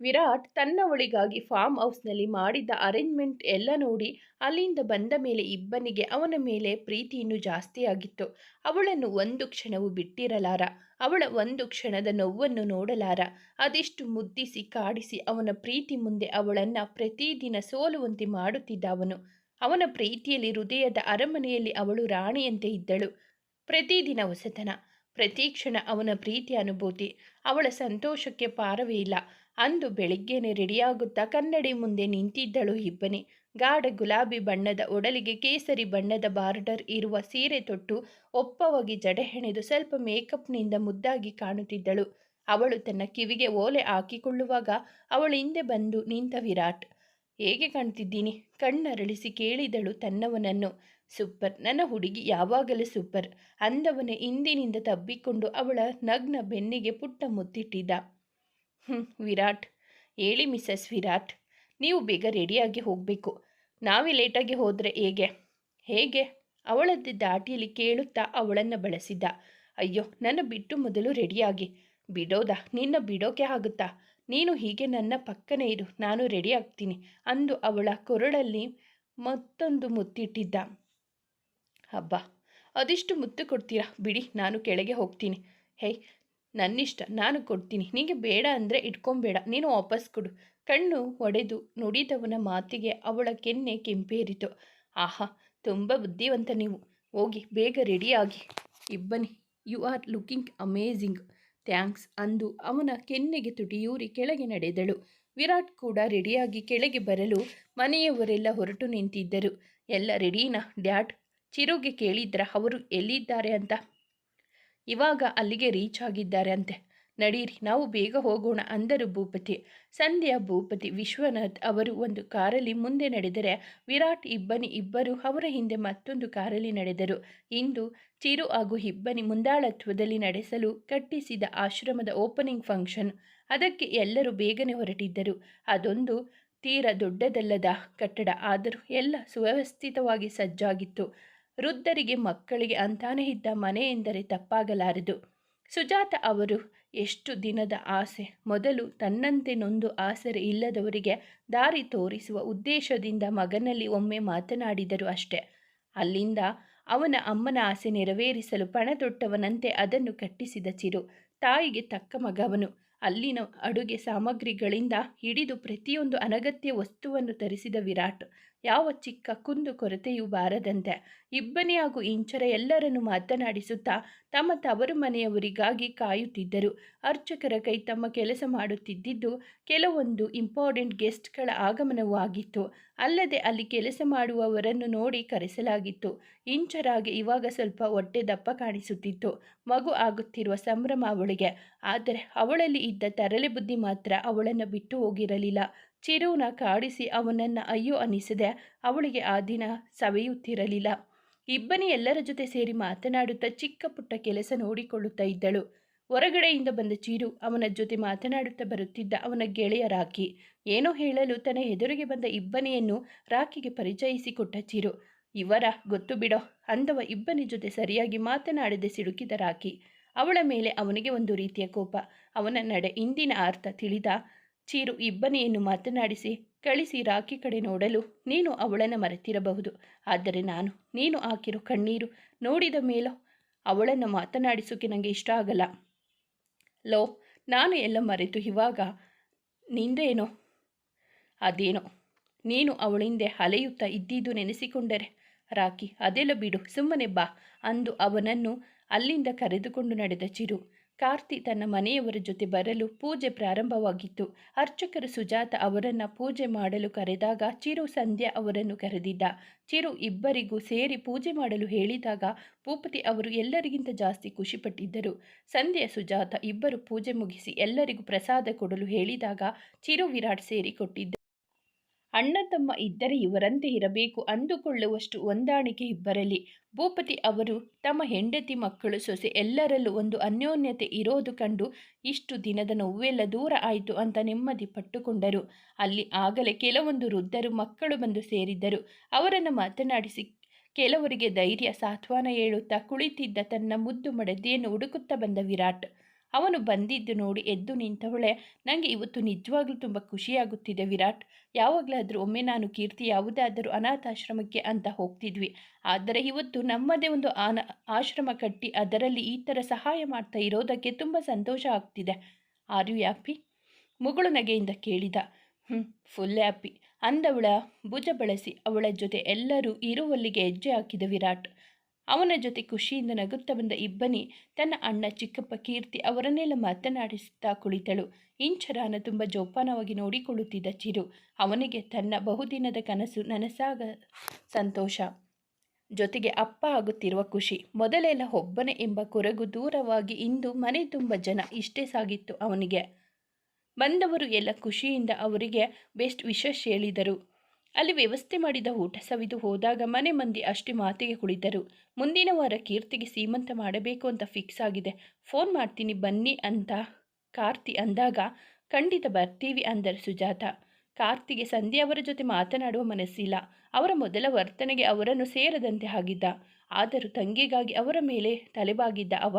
Virat ತನ್ನವಳಿಗಾಗಿ form ಹೌಸ್ನಲ್ಲಿ ಮಾಡಿದ್ದ arrangement ಎಲ್ಲ ನೋಡಿ ಅಲ್ಲಿಂದ ಬಂದ ಮೇಲೆ ಇಬ್ಬನಿಗೆ ಅವನ ಮೇಲೆ ಪ್ರೀತಿಯನ್ನು ಜಾಸ್ತಿಯಾಗಿತ್ತು ಅವಳನ್ನು ಒಂದು ಕ್ಷಣವೂ ಬಿಟ್ಟಿರಲಾರ. ಅವಳ ಒಂದು ಕ್ಷಣದ ನೋವನ್ನು ನೋಡಲಾರ. ಅದೆಷ್ಟು ಮುದ್ದಿಸಿ ಕಾಡಿಸಿ ಅವನ ಪ್ರೀತಿ ಮುಂದೆ ಅವಳನ್ನು ಪ್ರತಿದಿನ ಸೋಲುವಂತೆ ಮಾಡುತ್ತಿದ್ದ ಅವನು. ಅವನ ಪ್ರೀತಿಯಲ್ಲಿ ಹೃದಯದ ಅರಮನೆಯಲ್ಲಿ ಅವಳು ರಾಣಿಯಂತೆ ಇದ್ದಳು. ಪ್ರತಿದಿನ ಹೊಸತನ. ಪ್ರತಿ ಕ್ಷಣ ಅವನ ಪ್ರೀತಿ ಅನುಭೂತಿ. ಅವಳ ಸಂತೋಷಕ್ಕೆ ಪಾರವೇ ಇಲ್ಲ. ಅಂದು ಬೆಳಿಗ್ಗೆನೆ ರೆಡಿಯಾಗುತ್ತಾ ಕನ್ನಡಿ ಮುಂದೆ ನಿಂತಿದ್ದಳು ಇಬ್ಬನೇ ಗಾಢ ಗುಲಾಬಿ ಬಣ್ಣದ ಒಡಲಿಗೆ ಕೇಸರಿ ಬಣ್ಣದ ಬಾರ್ಡರ್ ಇರುವ ಸೀರೆ ತೊಟ್ಟು ಒಪ್ಪವಾಗಿ ಜಡೆ ಹೆಣೆದು ಸ್ವಲ್ಪ ಮೇಕಪ್ನಿಂದ ಮುದ್ದಾಗಿ ಕಾಣುತ್ತಿದ್ದಳು. ಅವಳು ತನ್ನ ಕಿವಿಗೆ ಓಲೆ ಹಾಕಿಕೊಳ್ಳುವಾಗ ಅವಳ ಹಿಂದೆ ಬಂದು ನಿಂತ ವಿರಾಟ್, ಹೇಗೆ ಕಾಣ್ತಿದ್ದೀನಿ? ಕಣ್ಣರಳಿಸಿ ಕೇಳಿದಳು ತನ್ನವನನ್ನು. ಸೂಪರ್, ನನ್ನ ಹುಡುಗಿ ಯಾವಾಗಲೂ ಸೂಪರ್. ಅಂದವನೇ ಹಿಂದಿನಿಂದ ತಬ್ಬಿಕೊಂಡು ಅವಳ ನಗ್ನ ಬೆನ್ನಿಗೆ ಪುಟ್ಟ ಮುತ್ತಿಟ್ಟಿದ್ದ ಹ್ಞೂ ವಿರಾಟ್. ಹೇಳಿ ಮಿಸ್ಸಸ್ ವಿರಾಟ್, ನೀವು ಬೇಗ ರೆಡಿಯಾಗಿ ಹೋಗಬೇಕು. ನಾವೇ ಲೇಟಾಗಿ ಹೋದರೆ ಹೇಗೆ? ಹೇಗೆ? ಅವಳದ್ದು ದಾಟಿಯಲ್ಲಿ ಕೇಳುತ್ತಾ ಅವಳನ್ನು ಬಳಸಿದ್ದ. ಅಯ್ಯೋ, ನನ್ನ ಬಿಟ್ಟು ಮೊದಲು ರೆಡಿಯಾಗಿ. ಬಿಡೋದಾ? ನಿನ್ನ ಬಿಡೋಕೆ ಆಗುತ್ತಾ? ನೀನು ಹೀಗೆ ನನ್ನ ಪಕ್ಕನೇ ಇರು, ನಾನು ರೆಡಿ ಆಗ್ತೀನಿ ಅಂದು ಅವಳ ಕೊರಳಲ್ಲಿ ಮತ್ತೊಂದು ಮುತ್ತಿಟ್ಟಿದ್ದ. ಹಬ್ಬ. ಅದಿಷ್ಟು ಮುತ್ತು ಕೊಡ್ತೀರಾ? ಬಿಡಿ, ನಾನು ಕೆಳಗೆ ಹೋಗ್ತೀನಿ. ಹೇ ನನ್ನಿಷ್ಟ, ನಾನು ಕೊಡ್ತೀನಿ. ನಿನಗೆ ಬೇಡ ಅಂದರೆ ಇಟ್ಕೊಂಬೇಡ. ನೀನು ವಾಪಸ್ ಕೊಡು. ಕಣ್ಣು ಒಡೆದು ನುಡಿದವನ ಮಾತಿಗೆ ಅವಳ ಕೆನ್ನೆ ಕೆಂಪೇರಿತು. ಆಹಾ, ತುಂಬ ಬುದ್ಧಿವಂತ ನೀವು. ಹೋಗಿ, ಬೇಗ ರೆಡಿಯಾಗಿ. Ibbani, you are looking amazing thanks ಅಂದು ಅವನ ಕೆನ್ನೆಗೆ ತುಟಿಯೂರಿ ಕೆಳಗೆ ನಡೆದಳು. ವಿರಾಟ್ ಕೂಡ ರೆಡಿಯಾಗಿ ಕೆಳಗೆ ಬರಲು ಮನೆಯವರೆಲ್ಲ ಹೊರಟು ನಿಂತಿದ್ದರು. ಎಲ್ಲ ರೆಡಿನಾ, ಡ್ಯಾಡ್? ಚಿರುಗೆ ಕೇಳಿದ್ರ, ಅವರು ಎಲ್ಲಿದ್ದಾರೆ? ಅಂತ ಇವಾಗ ಅಲ್ಲಿಗೆ ರೀಚ್ ಆಗಿದ್ದಾರೆ ಅಂತೆ. ನಡೀರಿ, ನಾವು ಬೇಗ ಹೋಗೋಣ ಅಂದರು ಭೂಪತಿ. ಸಂಧ್ಯಾ, ಭೂಪತಿ, ವಿಶ್ವನಾಥ್ ಅವರು ಒಂದು ಕಾರಲ್ಲಿ ಮುಂದೆ ನಡೆದರೆ ವಿರಾಟ್, ಇಬ್ಬನಿ ಇಬ್ಬರು ಅವರ ಹಿಂದೆ ಮತ್ತೊಂದು ಕಾರಲ್ಲಿ ನಡೆದರು. ಇಂದು ಚಿರು ಹಾಗೂ ಇಬ್ಬನಿ ಮುಂದಾಳತ್ವದಲ್ಲಿ ನಡೆಸಲು ಕಟ್ಟಿಸಿದ ಆಶ್ರಮದ ಓಪನಿಂಗ್ ಫಂಕ್ಷನ್ ಅದಕ್ಕೆ ಎಲ್ಲರೂ ಬೇಗನೆ ಹೊರಟಿದ್ದರು. ಅದೊಂದು ತೀರ ದೊಡ್ಡದಲ್ಲದ ಕಟ್ಟಡ. ಆದರೂ ಎಲ್ಲ ಸುವ್ಯವಸ್ಥಿತವಾಗಿ ಸಜ್ಜಾಗಿತ್ತು. ವೃದ್ಧರಿಗೆ ಮಕ್ಕಳಿಗೆ ಅಂತಾನೆ ಇದ್ದ ಮನೆ ಎಂದರೆ ತಪ್ಪಾಗಲಾರದು. ಸುಜಾತ ಅವರು, ಎಷ್ಟು ದಿನದ ಆಸೆ. ಮೊದಲು ತನ್ನಂತೆ ನೊಂದು ಆಸರೆ ಇಲ್ಲದವರಿಗೆ ದಾರಿ ತೋರಿಸುವ ಉದ್ದೇಶದಿಂದ ಮಗನಲ್ಲಿ ಒಮ್ಮೆ ಮಾತನಾಡಿದರು ಅಷ್ಟೆ. ಅಲ್ಲಿಂದ ಅವನ ಅಮ್ಮನ ಆಸೆ ನೆರವೇರಿಸಲು ಪಣದೊಟ್ಟವನಂತೆ ಅದನ್ನು ಕಟ್ಟಿಸಿದ ಚಿರು. ತಾಯಿಗೆ ತಕ್ಕ ಮಗವನು. ಅಲ್ಲಿನ ಅಡುಗೆ ಸಾಮಗ್ರಿಗಳಿಂದ ಹಿಡಿದು ಪ್ರತಿಯೊಂದು ಅನಗತ್ಯ ವಸ್ತುವನ್ನು ತರಿಸಿದ ವಿರಾಟ್. ಯಾವ ಚಿಕ್ಕ ಕುಂದು ಕೊರತೆಯೂ ಬಾರದಂತೆ ಇಬ್ಬನಿ ಹಾಗೂ ಇಂಚರ ಎಲ್ಲರನ್ನು ಮಾತನಾಡಿಸುತ್ತಾ ತಮ್ಮ ತವರು ಮನೆಯವರಿಗಾಗಿ ಕಾಯುತ್ತಿದ್ದರು. ಅರ್ಚಕರ ಕೈ ತಮ್ಮ ಕೆಲಸ ಮಾಡುತ್ತಿದ್ದಿದ್ದು ಕೆಲವೊಂದು ಇಂಪಾರ್ಟೆಂಟ್ ಗೆಸ್ಟ್ಗಳ ಆಗಮನವೂ ಆಗಿತ್ತು. ಅಲ್ಲದೆ ಅಲ್ಲಿ ಕೆಲಸ ಮಾಡುವವರನ್ನು ನೋಡಿ ಕರೆಸಲಾಗಿತ್ತು. ಇಂಚರಾಗಿ ಇವಾಗ ಸ್ವಲ್ಪ ಹೊಟ್ಟೆ ದಪ್ಪ ಕಾಣಿಸುತ್ತಿತ್ತು. ಮಗು ಆಗುತ್ತಿರುವ ಸಂಭ್ರಮ ಅವಳಿಗೆ. ಆದರೆ ಅವಳಲ್ಲಿ ಇದ್ದ ತರಲೆ ಬುದ್ಧಿ ಮಾತ್ರ ಅವಳನ್ನು ಬಿಟ್ಟು ಹೋಗಿರಲಿಲ್ಲ. ಚಿರುನ ಕಾಡಿಸಿ ಅವನನ್ನು ಅಯ್ಯೋ ಅನ್ನಿಸದೆ. ಅವಳಿಗೆ ಆ ದಿನ ಸವೆಯುತ್ತಿರಲಿಲ್ಲ. ಇಬ್ಬನಿ ಎಲ್ಲರ ಜೊತೆ ಸೇರಿ ಮಾತನಾಡುತ್ತಾ ಚಿಕ್ಕ ಪುಟ್ಟ ಕೆಲಸ ನೋಡಿಕೊಳ್ಳುತ್ತಾ ಇದ್ದಳು. ಹೊರಗಡೆಯಿಂದ ಬಂದ ಚಿರು ಅವನ ಜೊತೆ ಮಾತನಾಡುತ್ತಾ ಬರುತ್ತಿದ್ದ ಅವನ ಗೆಳೆಯ ರಾಖಿ. ಏನೋ ಹೇಳಲು ತನ್ನ ಎದುರಿಗೆ ಬಂದ ಇಬ್ಬನಿಯನ್ನು ರಾಖಿಗೆ ಪರಿಚಯಿಸಿಕೊಟ್ಟ ಚಿರು. ಇವರ ಗೊತ್ತು ಬಿಡೋ ಅಂದವ ಇಬ್ಬನಿ ಜೊತೆ ಸರಿಯಾಗಿ ಮಾತನಾಡದೆ ಸಿಡುಕಿದ ರಾಖಿ. ಅವಳ ಮೇಲೆ ಅವನಿಗೆ ಒಂದು ರೀತಿಯ ಕೋಪ. ಅವನ ನಡೆ ಇಂದಿನ ಅರ್ಥ ತಿಳಿದ ಚೀರು ಇಬ್ಬನಿಯನ್ನು ಮಾತನಾಡಿಸಿ ಕಳಿಸಿ ರಾಖಿ ಕಡೆ ನೋಡಲು ನೀನು ಅವಳನ್ನು ಮರೆತಿರಬಹುದು. ಆದರೆ ನಾನು, ನೀನು ಹಾಕಿರೋ ಕಣ್ಣೀರು ನೋಡಿದ ಮೇಲೋ ಅವಳನ್ನು ಮಾತನಾಡಿಸೋಕೆ ನನಗೆ ಇಷ್ಟ ಆಗಲ್ಲ. ಲೋ, ನಾನು ಎಲ್ಲ ಮರೆತು ಇವಾಗ ನಿಂದೇನೋ? ಅದೇನೋ? ನೀನು ಅವಳಿಂದೆ ಅಲೆಯುತ್ತಾ ಇದ್ದಿದ್ದು ನೆನೆಸಿಕೊಂಡರೆ? ರಾಕಿ ಅದೆಲ್ಲ ಬಿಡು, ಸುಮ್ಮನೆ ಬಾ ಅಂದು ಅವನನ್ನು ಅಲ್ಲಿಂದ ಕರೆದುಕೊಂಡು ನಡೆದ ಚಿರು. ಕಾರ್ತಿ ತನ್ನ ಮನೆಯವರ ಜೊತೆ ಬರಲು ಪೂಜೆ ಪ್ರಾರಂಭವಾಗಿತ್ತು. ಅರ್ಚಕರು ಸುಜಾತ ಅವರನ್ನು ಪೂಜೆ ಮಾಡಲು ಕರೆದಾಗ ಚಿರು ಸಂಧ್ಯಾ ಅವರನ್ನು ಕರೆದಿದ್ದ. ಚಿರು ಇಬ್ಬರಿಗೂ ಸೇರಿ ಪೂಜೆ ಮಾಡಲು ಹೇಳಿದಾಗ ಭೂಪತಿ ಅವರು ಎಲ್ಲರಿಗಿಂತ ಜಾಸ್ತಿ ಖುಷಿಪಟ್ಟಿದ್ದರು. ಸಂಧ್ಯಾ, ಸುಜಾತ ಇಬ್ಬರು ಪೂಜೆ ಮುಗಿಸಿ ಎಲ್ಲರಿಗೂ ಪ್ರಸಾದ ಕೊಡಲು ಹೇಳಿದಾಗ ಚಿರು ವಿರಾಟ್ ಸೇರಿ ಕೊಟ್ಟಿದ್ದ. ಅಣ್ಣ ತಮ್ಮ ಇದ್ದರೆ ಇವರಂತೆ ಇರಬೇಕು ಅಂದುಕೊಳ್ಳುವಷ್ಟು ಹೊಂದಾಣಿಕೆ ಇಬ್ಬರಲ್ಲಿ ಭೂಪತಿ ಅವರು ತಮ್ಮ ಹೆಂಡತಿ ಮಕ್ಕಳು ಸೊಸೆ ಎಲ್ಲರಲ್ಲೂ ಒಂದು ಅನ್ಯೋನ್ಯತೆ ಇರೋದು ಕಂಡು ಇಷ್ಟು ದಿನದ ನೋವೆಲ್ಲ ದೂರ ಆಯಿತು ಅಂತ ನೆಮ್ಮದಿ ಪಟ್ಟುಕೊಂಡರು. ಅಲ್ಲಿ ಆಗಲೇ ಕೆಲವೊಂದು ವೃದ್ಧರು ಮಕ್ಕಳು ಬಂದು ಸೇರಿದ್ದರು. ಅವರನ್ನು ಮಾತನಾಡಿಸಿ ಕೆಲವರಿಗೆ ಧೈರ್ಯ, ಸಾಂತ್ವನ ಹೇಳುತ್ತಾ ಕುಳಿತಿದ್ದ ತನ್ನ ಮುದ್ದು ಮಡದಿಯನ್ನು ಹುಡುಕುತ್ತಾ ಬಂದ ವಿರಾಟ್. ಅವನು ಬಂದಿದ್ದು ನೋಡಿ ಎದ್ದು ನಿಂತವಳೆ ನನಗೆ ಇವತ್ತು ನಿಜವಾಗ್ಲೂ ತುಂಬ ಖುಷಿಯಾಗುತ್ತಿದೆ ವಿರಾಟ್. ಯಾವಾಗಲಾದರೂ ಒಮ್ಮೆ ನಾನು ಕೀರ್ತಿ ಯಾವುದಾದರೂ ಅನಾಥಾಶ್ರಮಕ್ಕೆ ಅಂತ ಹೋಗ್ತಿದ್ವಿ. ಆದರೆ ಇವತ್ತು ನಮ್ಮದೇ ಒಂದು ಆನ, ಆಶ್ರಮ ಕಟ್ಟಿ ಅದರಲ್ಲಿ ಈ ಥರ ಸಹಾಯ ಮಾಡ್ತಾ ಇರೋದಕ್ಕೆ ತುಂಬ ಸಂತೋಷ ಆಗ್ತಿದೆ. Are you happy? ಮುಗುಳು ನಗೆಯಿಂದ ಕೇಳಿದ. ಹ್ಞೂ ಫುಲ್ ಹ್ಯಾಪಿ. ಅಂದವಳ, ಭುಜ ಬಳಸಿ, ಅವಳ ಜೊತೆ ಎಲ್ಲರೂ ಇರುವಲ್ಲಿಗೆ ಹೆಜ್ಜೆ ಹಾಕಿದ ವಿರಾಟ್. ಅವನ ಜೊತೆ ಖುಷಿಯಿಂದ ನಗುತ್ತಾ ಬಂದ ಇಬ್ಬನಿ ತನ್ನ ಅಣ್ಣ ಚಿಕ್ಕಪ್ಪ ಕೀರ್ತಿ ಅವರನ್ನೆಲ್ಲ ಮಾತನಾಡಿಸುತ್ತಾ ಕುಳಿತಳು. ಇಂಚರಾನ ತುಂಬ ಜೋಪಾನವಾಗಿ ನೋಡಿಕೊಳ್ಳುತ್ತಿದ್ದ ಚಿರು, ಅವನಿಗೆ ತನ್ನ ಬಹುದಿನದ ಕನಸು ನನಸಾಗ ಸಂತೋಷ. ಜೊತೆಗೆ ಅಪ್ಪ ಆಗುತ್ತಿರುವ ಖುಷಿ, ಮೊದಲೆಲ್ಲ ಒಬ್ಬನೇ ಎಂಬ ಕೊರಗು ದೂರವಾಗಿ ಇಂದು ಮನೆ ತುಂಬ ಜನ ಇಷ್ಟೇ ಸಾಗಿತ್ತು ಅವನಿಗೆ. ಬಂದವರು ಎಲ್ಲ ಖುಷಿಯಿಂದ ಅವರಿಗೆ ಬೆಸ್ಟ್ ವಿಶಸ್ ಹೇಳಿದರು. ಅಲ್ಲಿ ವ್ಯವಸ್ಥೆ ಮಾಡಿದ ಊಟ ಸವಿದು ಹೋದಾಗ ಮನೆ ಮಂದಿ ಅಷ್ಟು ಮಾತಿಗೆ ಕುಳಿತರು. ಮುಂದಿನ ವಾರ ಕೀರ್ತಿಗೆ ಸೀಮಂತ ಮಾಡಬೇಕು ಅಂತ ಫಿಕ್ಸ್ ಆಗಿದೆ. ಫೋನ್ ಮಾಡ್ತೀನಿ ಬನ್ನಿ ಅಂತ ಕಾರ್ತಿ ಅಂದಾಗ, ಖಂಡಿತ ಬರ್ತೀವಿ ಅಂದರು ಸುಜಾತ. ಕಾರ್ತಿಗೆ ಸಂಧ್ಯಾ ಅವರ ಜೊತೆ ಮಾತನಾಡುವ ಮನಸ್ಸಿಲ್ಲ. ಅವರ ಮೊದಲ ವರ್ತನೆಗೆ ಅವರನ್ನು ಸೇರದಂತೆ ಆಗಿದ್ದ. ಆದರೂ ತಂಗಿಗಾಗಿ ಅವರ ಮೇಲೆ ತಲೆಬಾಗಿದ್ದ ಅವ.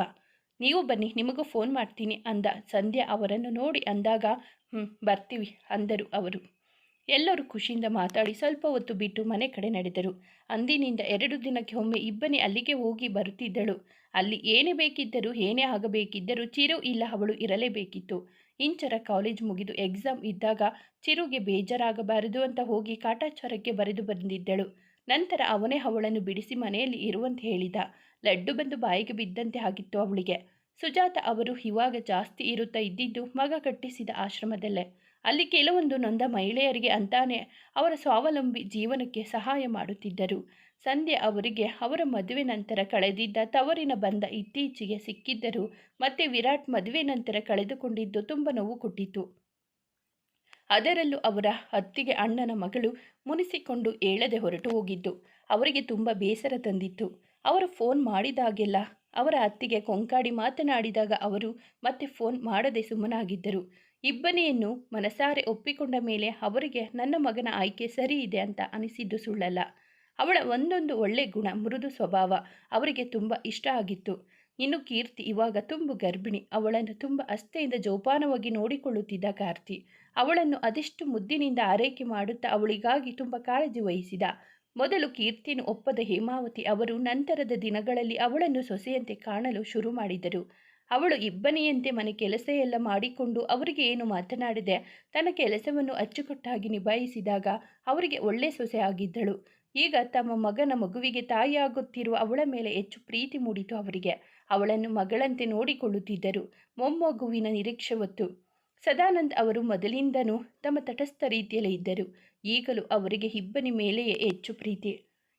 ನೀವು ಬನ್ನಿ, ನಿಮಗೂ ಫೋನ್ ಮಾಡ್ತೀನಿ ಅಂದ. ಸಂಧ್ಯಾ ಅವರನ್ನು ನೋಡಿ ಅಂದಾಗ ಹ್ಞೂ ಬರ್ತೀವಿ ಅಂದರು ಅವರು. ಎಲ್ಲರೂ ಖುಷಿಯಿಂದ ಮಾತಾಡಿ ಸ್ವಲ್ಪ ಹೊತ್ತು ಬಿಟ್ಟು ಮನೆ ಕಡೆ ನಡೆದರು. ಅಂದಿನಿಂದ ಎರಡು ದಿನಕ್ಕೆ ಒಮ್ಮೆ ಇಬ್ಬನೇ ಅಲ್ಲಿಗೆ ಹೋಗಿ ಬರುತ್ತಿದ್ದಳು. ಅಲ್ಲಿ ಏನೇ ಬೇಕಿದ್ದರೂ, ಏನೇ ಆಗಬೇಕಿದ್ದರೂ ಚಿರು ಇಲ್ಲ, ಅವಳು ಇರಲೇಬೇಕಿತ್ತು. ಇಂಚರ ಕಾಲೇಜ್ ಮುಗಿದು ಎಕ್ಸಾಮ್ ಇದ್ದಾಗ ಚಿರುಗೆ ಬೇಜಾರಾಗಬಾರದು ಅಂತ ಹೋಗಿ ಕಾಟಾಚಾರಕ್ಕೆ ಬರೆದು ಬಂದಿದ್ದಳು. ನಂತರ ಅವನೇ ಅವಳನ್ನು ಬಿಡಿಸಿ ಮನೆಯಲ್ಲಿ ಇರುವಂತೆ ಹೇಳಿದ. ಲಡ್ಡು ಬಂದು ಬಾಯಿಗೆ ಬಿದ್ದಂತೆ ಆಗಿತ್ತು ಅವಳಿಗೆ. ಸುಜಾತ ಅವರು ಇವಾಗ ಜಾಸ್ತಿ ಇರುತ್ತಾ ಇದ್ದಿದ್ದು ಮಗ ಕಟ್ಟಿಸಿದ ಆಶ್ರಮದಲ್ಲೇ. ಅಲ್ಲಿ ಕೆಲವೊಂದು ನೊಂದ ಮಹಿಳೆಯರಿಗೆ ಅಂತಾನೆ ಅವರ ಸ್ವಾವಲಂಬಿ ಜೀವನಕ್ಕೆ ಸಹಾಯ ಮಾಡುತ್ತಿದ್ದರು. ಸಂಧ್ಯೆ ಅವರಿಗೆ ಅವರ ಮದುವೆ ನಂತರ ಕಳೆದಿದ್ದ ತವರಿನ ಬಂದ ಇತ್ತೀಚೆಗೆ ಸಿಕ್ಕಿದ್ದರು ಮತ್ತೆ ವಿರಾಟ್ ಮದುವೆ ನಂತರ ಕಳೆದುಕೊಂಡಿದ್ದು ತುಂಬ ನೋವು ಕೊಟ್ಟಿತು ಅದರಲ್ಲೂ ಅವರ ಅತ್ತಿಗೆ ಅಣ್ಣನ ಮಗಳು ಮುನಿಸಿಕೊಂಡು ಏಳದೆ ಹೊರಟು ಹೋಗಿದ್ದು. ಅವರಿಗೆ ತುಂಬ ಬೇಸರ ತಂದಿತ್ತು. ಅವರು ಫೋನ್ ಮಾಡಿದಾಗೆಲ್ಲ ಅವರ ಅತ್ತಿಗೆ ಕೊಂಕಾಡಿ ಮಾತನಾಡಿದಾಗ ಅವರು ಮತ್ತೆ ಫೋನ್ ಮಾಡದೆ ಸುಮ್ಮನಾಗಿದ್ದರು. ಇಬ್ಬನಿಯನ್ನು ಮನಸಾರೆ ಒಪ್ಪಿಕೊಂಡ ಮೇಲೆ ಅವರಿಗೆ, ನನ್ನ ಮಗನ ಆಯ್ಕೆ ಸರಿ ಇದೆ ಅಂತ ಅನಿಸಿದ್ದು ಸುಳ್ಳಲ್ಲ. ಅವಳ ಒಂದೊಂದು ಒಳ್ಳೆ ಗುಣ ಮೃದು ಸ್ವಭಾವ ಅವರಿಗೆ ತುಂಬ ಇಷ್ಟ ಆಗಿತ್ತು. ಇನ್ನು ಕೀರ್ತಿ ಇವಾಗ ತುಂಬ ಗರ್ಭಿಣಿ. ಅವಳನ್ನು ತುಂಬ ಅಸ್ತೆಯಿಂದ ಜೋಪಾನವಾಗಿ ನೋಡಿಕೊಳ್ಳುತ್ತಿದ್ದ ಕಾರ್ತಿ. ಅವಳನ್ನು ಅದೆಷ್ಟು ಮುದ್ದಿನಿಂದ ಆರೈಕೆ ಮಾಡುತ್ತಾ ಅವಳಿಗಾಗಿ ತುಂಬ ಕಾಳಜಿ ವಹಿಸಿದ. ಮೊದಲು ಕೀರ್ತಿನ ಒಪ್ಪದ ಹೇಮಾವತಿ ಅವರು ನಂತರದ ದಿನಗಳಲ್ಲಿ ಅವಳನ್ನು ಸೊಸೆಯಂತೆ ಕಾಣಲು ಶುರು ಮಾಡಿದರು. ಅವಳು ಇಬ್ಬನಿಯಂತೆ ಮನೆ ಕೆಲಸ ಎಲ್ಲ ಮಾಡಿಕೊಂಡು ಅವರಿಗೆ ಏನು ಮಾತನಾಡಿದೆ ತನ್ನ ಕೆಲಸವನ್ನು ಅಚ್ಚುಕಟ್ಟಾಗಿ ನಿಭಾಯಿಸಿದಾಗ ಅವರಿಗೆ ಒಳ್ಳೆ ಸೊಸೆ ಆಗಿದ್ದಳು. ಈಗ ತಮ್ಮ ಮಗನ ಮಗುವಿಗೆ ತಾಯಿಯಾಗುತ್ತಿರುವ ಅವಳ ಮೇಲೆ ಹೆಚ್ಚು ಪ್ರೀತಿ ಮೂಡಿತು ಅವರಿಗೆ. ಅವಳನ್ನು ಮಗಳಂತೆ ನೋಡಿಕೊಳ್ಳುತ್ತಿದ್ದರು. ಮೊಮ್ಮಗುವಿನ ನಿರೀಕ್ಷೆ ಹೊತ್ತು. ಸದಾನಂದ್ ಅವರು ಮೊದಲಿಂದನೂ ತಮ್ಮ ತಟಸ್ಥ ರೀತಿಯಲ್ಲೇ ಇದ್ದರು. ಈಗಲೂ ಅವರಿಗೆ ಇಬ್ಬನಿ ಮೇಲೆಯೇ ಹೆಚ್ಚು ಪ್ರೀತಿ.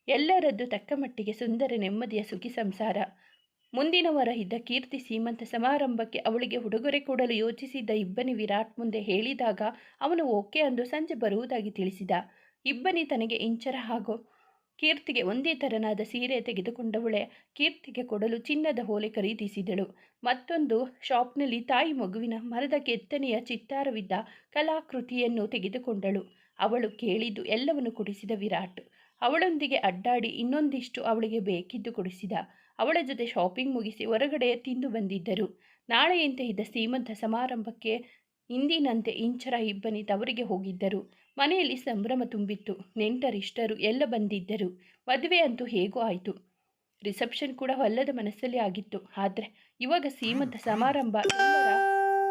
ಎಲ್ಲರದ್ದು ತಕ್ಕ ಮಟ್ಟಿಗೆ ಸುಂದರ ನೆಮ್ಮದಿಯ ಸುಖಿ ಸಂಸಾರ. ಮುಂದಿನ ವಾರ ಇದ್ದ ಕೀರ್ತಿ ಸೀಮಂತ ಸಮಾರಂಭಕ್ಕೆ ಅವಳಿಗೆ ಉಡುಗೊರೆ ಕೊಡಲು ಯೋಚಿಸಿದ್ದ ಇಬ್ಬನಿ ವಿರಾಟ್ ಮುಂದೆ ಹೇಳಿದಾಗ ಅವನು ಓಕೆ ಅಂದು ಸಂಜೆ ಬರುವುದಾಗಿ ತಿಳಿಸಿದ. ಇಬ್ಬನಿ ತನಗೆ ಇಂಚರ ಹಾಗೂ ಕೀರ್ತಿಗೆ ಒಂದೇ ತರನಾದ ಸೀರೆ ತೆಗೆದುಕೊಂಡವಳೆ ಕೀರ್ತಿಗೆ ಕೊಡಲು ಚಿನ್ನದ ಹೋಲೆ ಖರೀದಿಸಿದಳು. ಮತ್ತೊಂದು ಶಾಪ್ನಲ್ಲಿ ತಾಯಿ ಮಗುವಿನ ಮರದ ಕೆತ್ತನೆಯ ಚಿತ್ತಾರವಿದ್ದ ಕಲಾಕೃತಿಯನ್ನು ತೆಗೆದುಕೊಂಡಳು. ಅವಳು ಕೇಳಿದ್ದು ಎಲ್ಲವನ್ನು ಕೊಡಿಸಿದ ವಿರಾಟ್. ಅವಳೊಂದಿಗೆ ಅಡ್ಡಾಡಿ ಇನ್ನೊಂದಿಷ್ಟು ಅವಳಿಗೆ ಬೇಕಿದ್ದು ಕೊಡಿಸಿದ. ಅವಳ ಜೊತೆ ಶಾಪಿಂಗ್ ಮುಗಿಸಿ ಹೊರಗಡೆ ತಿಂದು ಬಂದಿದ್ದರು. ನಾಳೆಯಂತೆ ಇದ್ದ ಸೀಮಂತ ಸಮಾರಂಭಕ್ಕೆ ಇಂದಿನಂತೆ ಇಂಚರ ಇಬ್ಬನಿ ತವರಿಗೆ ಹೋಗಿದ್ದರು. ಮನೆಯಲ್ಲಿ ಸಂಭ್ರಮ ತುಂಬಿತ್ತು. ನೆಂಟರಿಷ್ಟರು ಎಲ್ಲ ಬಂದಿದ್ದರು. ಮದುವೆ ಅಂತೂ ಹೇಗೋ ಆಯಿತು. ರಿಸೆಪ್ಷನ್ ಕೂಡ ಹೊಲ್ಲದ ಮನಸ್ಸಲ್ಲಿ ಆಗಿತ್ತು. ಆದರೆ ಇವಾಗ ಸೀಮಂತ ಸಮಾರಂಭ